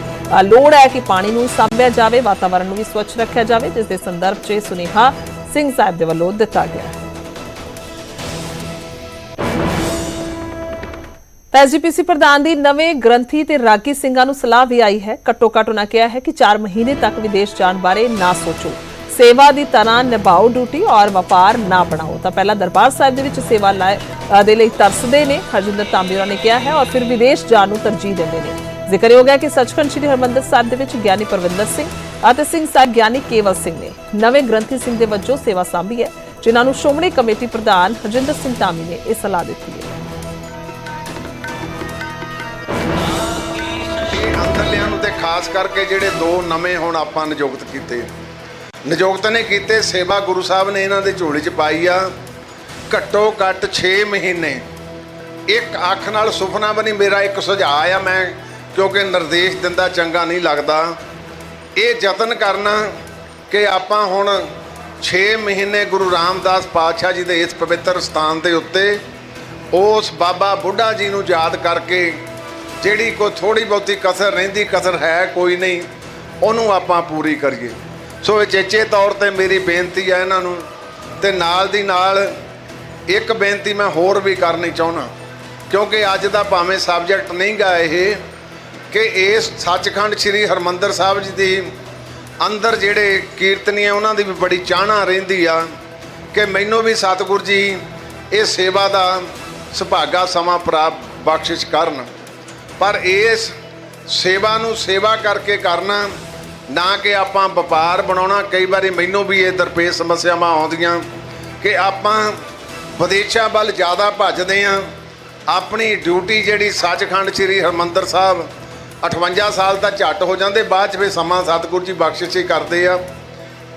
ਲੋੜ ਹੈ ਕਿ ਪਾਣੀ ਨੂੰ ਸਾਂਭਿਆ ਜਾਵੇ, ਵਾਤਾਵਰਣ ਨੂੰ ਵੀ ਸਵੱਛ ਰੱਖਿਆ ਜਾਵੇ, ਜਿਸ ਦੇ ਸੰਦਰਭ 'ਚ ਸੁਨੇਹਾ ਸਿੰਘ ਸਾਹਿਬ ਦੇ ਵੱਲੋਂ ਦਿੱਤਾ ਗਿਆ। ਤਾਂ ਐਸਜੀਪੀਸੀ ਪ੍ਰਧਾਨ ਦੀ ਨਵੇਂ ਗ੍ਰੰਥੀ ਤੇ ਰਾਗੀ ਸਿੰਘਾਂ ਨੂੰ ਸਲਾਹ ਵੀ ਆਈ ਹੈ। ਘੱਟੋ ਘੱਟ ਉਹਨਾਂ ਕਿਹਾ ਹੈ ਕਿ 4 ਮਹੀਨੇ ਤੱਕ ਵਿਦੇਸ਼ ਜਾਣ ਬਾਰੇ ਨਾ ਸੋਚੋ। ਸੇਵਾ ਦੀ ਤਰ੍ਹਾਂ ਨਿਭਾਓ ਡਿਊਟੀ ਔਰ ਵਪਾਰ ਨਾ ਬਣਾਓ। ਤਾਂ ਪਹਿਲਾਂ ਦਰਬਾਰ ਸਾਹਿਬ ਦੇ ਵਿੱਚ ਸੇਵਾ ਦੇ ਲਈ ਤਰਸਦੇ ਨੇ। ਹਰਜਿੰਦਰ ਤਾਂਬੀਰਾ ਨੇ ਕਿਹਾ ਹੈ ਔਰ ਫਿਰ ਵਿਦੇਸ਼ ਜਾਣ ਨੂੰ ਤਰਜੀਹ ਦਿੰਦੇ ਨੇ। ਜ਼ਿਕਰਯੋਗ ਹੈ ਕਿ ਸੱਚਖੰਡ ਸ੍ਰੀ ਹਰਮੰਦਰ ਸਾਹਿਬ ਦੇ ਵਿੱਚ ਗਿਆਨੀ ਪਰਵਿੰਦਰ ਸਿੰਘ ਅਤੇ ਸਿੰਘ ਸਾਹਿਬ ਗਿਆਨੀ ਕੇਵਲ ਸਿੰਘ ਨੇ ਨਵੇਂ ਗ੍ਰੰਥੀ ਸਿੰਘ ਦੇ ਵਜੋਂ ਸੇਵਾ ਸੰਭੀ ਹੈ, ਜਿਨ੍ਹਾਂ ਨੂੰ ਸ਼੍ਰੋਮਣੀ ਕਮੇਟੀ ਪ੍ਰਧਾਨ ਹਰਜਿੰਦਰ ਸਿੰਘ ਧਾਮੀ ਨੇ ਇਹ ਸਲਾਹ ਦਿੱਤੀ ਹੈ। ਇਹ ਅੰਦਰਲਿਆਂ ਨੂੰ ਤੇ ਖਾਸ ਕਰਕੇ ਜਿਹੜੇ ਦੋ ਨਵੇਂ ਹੁਣ ਆਪਾਂ ਨਿਯੁਕਤ ਕੀਤੇ। ਨਿਯੁਕਤ ਨੇ ਕੀਤੇ, ਸੇਵਾ ਗੁਰੂ ਸਾਹਿਬ ਨੇ ਇਹਨਾਂ ਦੇ ਝੋਲੀ 'ਚ ਪਾਈ ਆ। ਘੱਟੋ ਘੱਟ 6 ਮਹੀਨੇ। ਇੱਕ ਅੱਖ ਨਾਲ ਸੁਪਨਾ ਬਣੀ ਮੇਰਾ ਇੱਕ ਸੁਝਾਅ ਆ ਮੈਂ, ਕਿਉਂਕਿ ਨਿਰਦੇਸ਼ ਦਿੰਦਾ ਚੰਗਾ ਨਹੀਂ ਲੱਗਦਾ। ਇਹ ਯਤਨ ਕਰਨਾ ਕਿ ਆਪਾਂ ਹੁਣ 6 ਮਹੀਨੇ ਗੁਰੂ ਰਾਮਦਾਸ ਪਾਤਸ਼ਾਹ ਜੀ ਦੇ ਇਸ ਪਵਿੱਤਰ ਸਥਾਨ ਦੇ ਉੱਤੇ, ਉਸ ਬਾਬਾ ਬੁੱਢਾ ਜੀ ਨੂੰ ਯਾਦ ਕਰਕੇ ਜਿਹੜੀ ਕੋਈ ਥੋੜੀ ਬਹੁਤੀ ਕਸਰ, ਰਹਿੰਦੀ ਕਸਰ ਹੈ ਕੋਈ ਨਹੀਂ, ਉਹਨੂੰ ਆਪਾਂ ਪੂਰੀ ਕਰੀਏ। ਸੋ ਇਹ ਚੇਚੇ ਤੌਰ ਤੇ ਮੇਰੀ ਬੇਨਤੀ ਹੈ ਇਹਨਾਂ ਨੂੰ ਤੇ ਨਾਲ ਦੀ ਨਾਲ ਇੱਕ ਬੇਨਤੀ ਮੈਂ ਹੋਰ ਵੀ ਕਰਨੀ ਚਾਹੁੰਦਾ, ਕਿਉਂਕਿ ਅੱਜ ਦਾ ਭਾਵੇਂ ਸਬਜੈਕਟ ਨਹੀਂ ਗਾ ਇਹ, ਕਿ ਇਸ ਸੱਚਖੰਡ ਸ੍ਰੀ ਹਰਮੰਦਰ ਸਾਹਿਬ ਜੀ ਦੀ ਅੰਦਰ ਜਿਹੜੇ ਕੀਰਤਨੀ ਆ ਉਹਨਾਂ ਦੀ ਵੀ ਬੜੀ ਚਾਹਨਾ ਰਹਿੰਦੀ ਆ ਕਿ ਮੈਨੂੰ ਵੀ ਸਤਿਗੁਰ ਜੀ ਇਹ ਸੇਵਾ ਦਾ ਸੁਭਾਗਾ ਸਮਾਂ ਪ੍ਰਾਪਤ ਬਖਸ਼ਿਸ਼ ਕਰਨ। ਪਰ ਇਸ ਸੇਵਾ ਨੂੰ ਸੇਵਾ ਕਰਕੇ ਕਰਨਾ, ਨਾ ਕਿ ਆਪਾਂ ਵਪਾਰ ਬਣਾਉਣਾ, ਕਈ ਵਾਰੀ ਮੈਨੂੰ ਵੀ ਇਹ ਦਰਪੇਸ਼ ਸਮੱਸਿਆਵਾਂ ਆਉਂਦੀਆਂ ਕਿ ਆਪਾਂ ਵਿਦੇਸ਼ਾਂ ਵੱਲ ਜ਼ਿਆਦਾ ਭੱਜਦੇ ਆਂ ਆਪਣੀ ਡਿਊਟੀ ਜਿਹੜੀ ਸੱਚਖੰਡ ਸ੍ਰੀ ਹਰਮੰਦਰ ਸਾਹਿਬ 58 ਸਾਲ ਤਾਂ ਝੱਟ ਹੋ ਜਾਂਦੇ, ਬਾਅਦ ਚ ਵੀ ਸਮਾਂ ਸਤਿਗੁਰੂ ਜੀ ਬਖਸ਼ਿਸ਼ ਹੀ ਕਰਦੇ ਆ।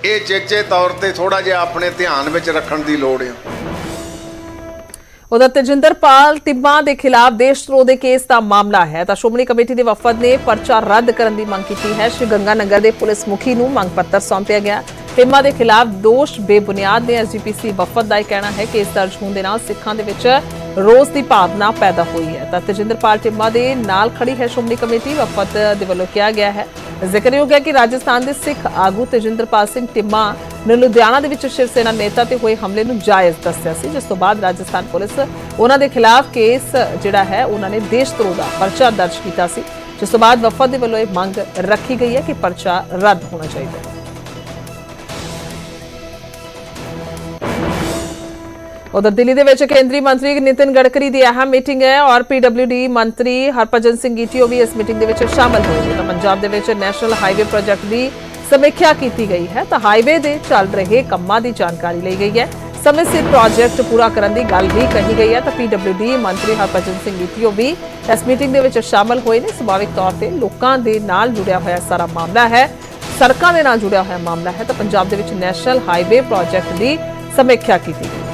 ਇਹ ਚੇਚੇ ਤੌਰ ਤੇ ਥੋੜਾ ਜਿਹਾ ਆਪਣੇ ਧਿਆਨ ਵਿੱਚ ਰੱਖਣ ਦੀ ਲੋੜ ਆ। ਉਧਰ ਤੇਜਿੰਦਰਪਾਲ ਟਿੱਬਾ ਦੇ ਖਿਲਾਫ ਦੇਸ਼ਧਰੋਹ ਦੇ ਕੇਸ ਦਾ ਮਾਮਲਾ ਹੈ। ਤਾਂ ਸ਼੍ਰੋਮਣੀ ਕਮੇਟੀ ਦੇ ਵਫਦ ਨੇ ਪਰਚਾ ਰੱਦ ਕਰਨ ਦੀ ਮੰਗ ਕੀਤੀ ਹੈ। ਸ਼੍ਰੀ ਗੰਗਾ ਨਗਰ ਦੇ ਪੁਲਿਸ ਮੁਖੀ ਨੂੰ ਮੰਗ ਪੱਤਰ ਸੌਂਪਿਆ ਗਿਆ। ਟਿੱਬਾ ਦੇ ਖਿਲਾਫ ਦੋਸ਼ ਬੇਬੁਨਿਆਦ ਨੇ ਐਸਜੀਪੀਸੀ ਵਫਦ ਦਾ ਇਹ ਕਹਿਣਾ ਹੈ ਕਿ ਇਸ ਦਰਜ ਹੋਣ ਦੇ ਨਾਲ ਸਿੱਖਾਂ ਦੇ ਵਿੱਚ ਰੋਸ ਦੀ ਭਾਵਨਾ ਪੈਦਾ ਹੋਈ ਹੈ। ਤਾਂ ਤਜਿੰਦਰਪਾਲ ਟਿੱਬਾ ਦੇ ਨਾਲ ਖੜੀ ਹੈ। ਸ਼੍ਰੋਮਣੀ ਕਮੇਟੀ ਵਫਦ ਦੇ ਵੱਲੋਂ ਕਿਹਾ ਗਿਆ ਹੈ ਜ਼ਿਕਰਯੋਗ ਹੈ ਕਿ ਰਾਜਸਥਾਨ ਦੇ ਸਿੱਖ ਆਗੂ ਤੇਜਿੰਦਰਪਾਲ ਸਿੰਘ ਟਿੱਮਾ ਨੇ ਲੁਧਿਆਣਾ ਦੇ ਵਿੱਚ ਸ਼ਿਵ ਸੈਨਾ ਨੇਤਾ ਤੇ ਹੋਏ ਹਮਲੇ ਨੂੰ ਜਾਇਜ਼ ਦੱਸਿਆ ਸੀ, ਜਿਸ ਤੋਂ ਬਾਅਦ ਰਾਜਸਥਾਨ ਪੁਲਿਸ ਉਹਨਾਂ ਦੇ ਖਿਲਾਫ ਕੇਸ ਜਿਹੜਾ ਹੈ, ਉਹਨਾਂ ਨੇ ਦੇਸ਼ ਦੇਸ਼ਧਰੋਹ ਦਾ ਪਰਚਾ ਦਰਜ ਕੀਤਾ ਸੀ, ਜਿਸ ਤੋਂ ਬਾਅਦ ਵਫਦ ਦੇ ਵੱਲੋਂ ਇਹ ਮੰਗ ਰੱਖੀ ਗਈ ਹੈ ਕਿ ਪਰਚਾ ਰੱਦ ਹੋਣਾ ਚਾਹੀਦਾ ਹੈ। ਉਧਰ ਦਿੱਲੀ ਦੇ ਵਿੱਚ ਕੇਂਦਰੀ ਮੰਤਰੀ ਨਿਤਿਨ ਗਡਕਰੀ ਦੀ ਅਹਿਮ ਮੀਟਿੰਗ ਹੈ ਔਰ ਪੀਡਬਲਯੂਡੀ ਮੰਤਰੀ ਹਰਭਜਨ ਸਿੰਘ ਈਟੀਓ ਵੀ ਇਸ ਮੀਟਿੰਗ ਦੇ ਵਿੱਚ ਸ਼ਾਮਲ ਹੋਏ ਨੇ ਤਾਂ ਪੰਜਾਬ ਦੇ ਵਿੱਚ ਨੈਸ਼ਨਲ ਹਾਈਵੇ ਪ੍ਰੋਜੈਕਟ ਦੀ ਸਮੀਖਿਆ ਕੀਤੀ ਗਈ ਹੈ। ਤਾਂ ਹਾਈਵੇ ਦੇ ਚੱਲ ਰਹੇ ਕੰਮਾਂ ਦੀ ਜਾਣਕਾਰੀ ਲਈ ਗਈ ਹੈ। ਸਮੇਂ ਸਿਰ ਪ੍ਰੋਜੈਕਟ ਪੂਰਾ ਕਰਨ ਦੀ ਗੱਲ ਵੀ ਕਹੀ ਗਈ ਹੈ। ਤਾਂ ਪੀਡਬਲਯੂਡੀ ਮੰਤਰੀ ਹਰਭਜਨ ਸਿੰਘ ਈਟੀਓ ਵੀ ਇਸ ਮੀਟਿੰਗ ਦੇ ਵਿੱਚ ਸ਼ਾਮਲ ਹੋਏ ਨੇ। ਸੁਭਾਵਿਕ ਤੌਰ ਤੇ ਲੋਕਾਂ ਦੇ ਨਾਲ ਜੁੜਿਆ ਹੋਇਆ ਸਾਰਾ ਮਾਮਲਾ ਹੈ। ਸੜਕਾਂ ਦੇ ਨਾਲ ਜੁੜਿਆ ਹੋਇਆ ਮਾਮਲਾ ਹੈ। ਤਾਂ ਪੰਜਾਬ ਦੇ ਵਿੱਚ ਨੈਸ਼ਨਲ ਹਾਈਵੇ ਪ੍ਰੋਜੈਕਟ ਦੀ ਸਮੀਖਿਆ ਕੀਤੀ ਗਈ।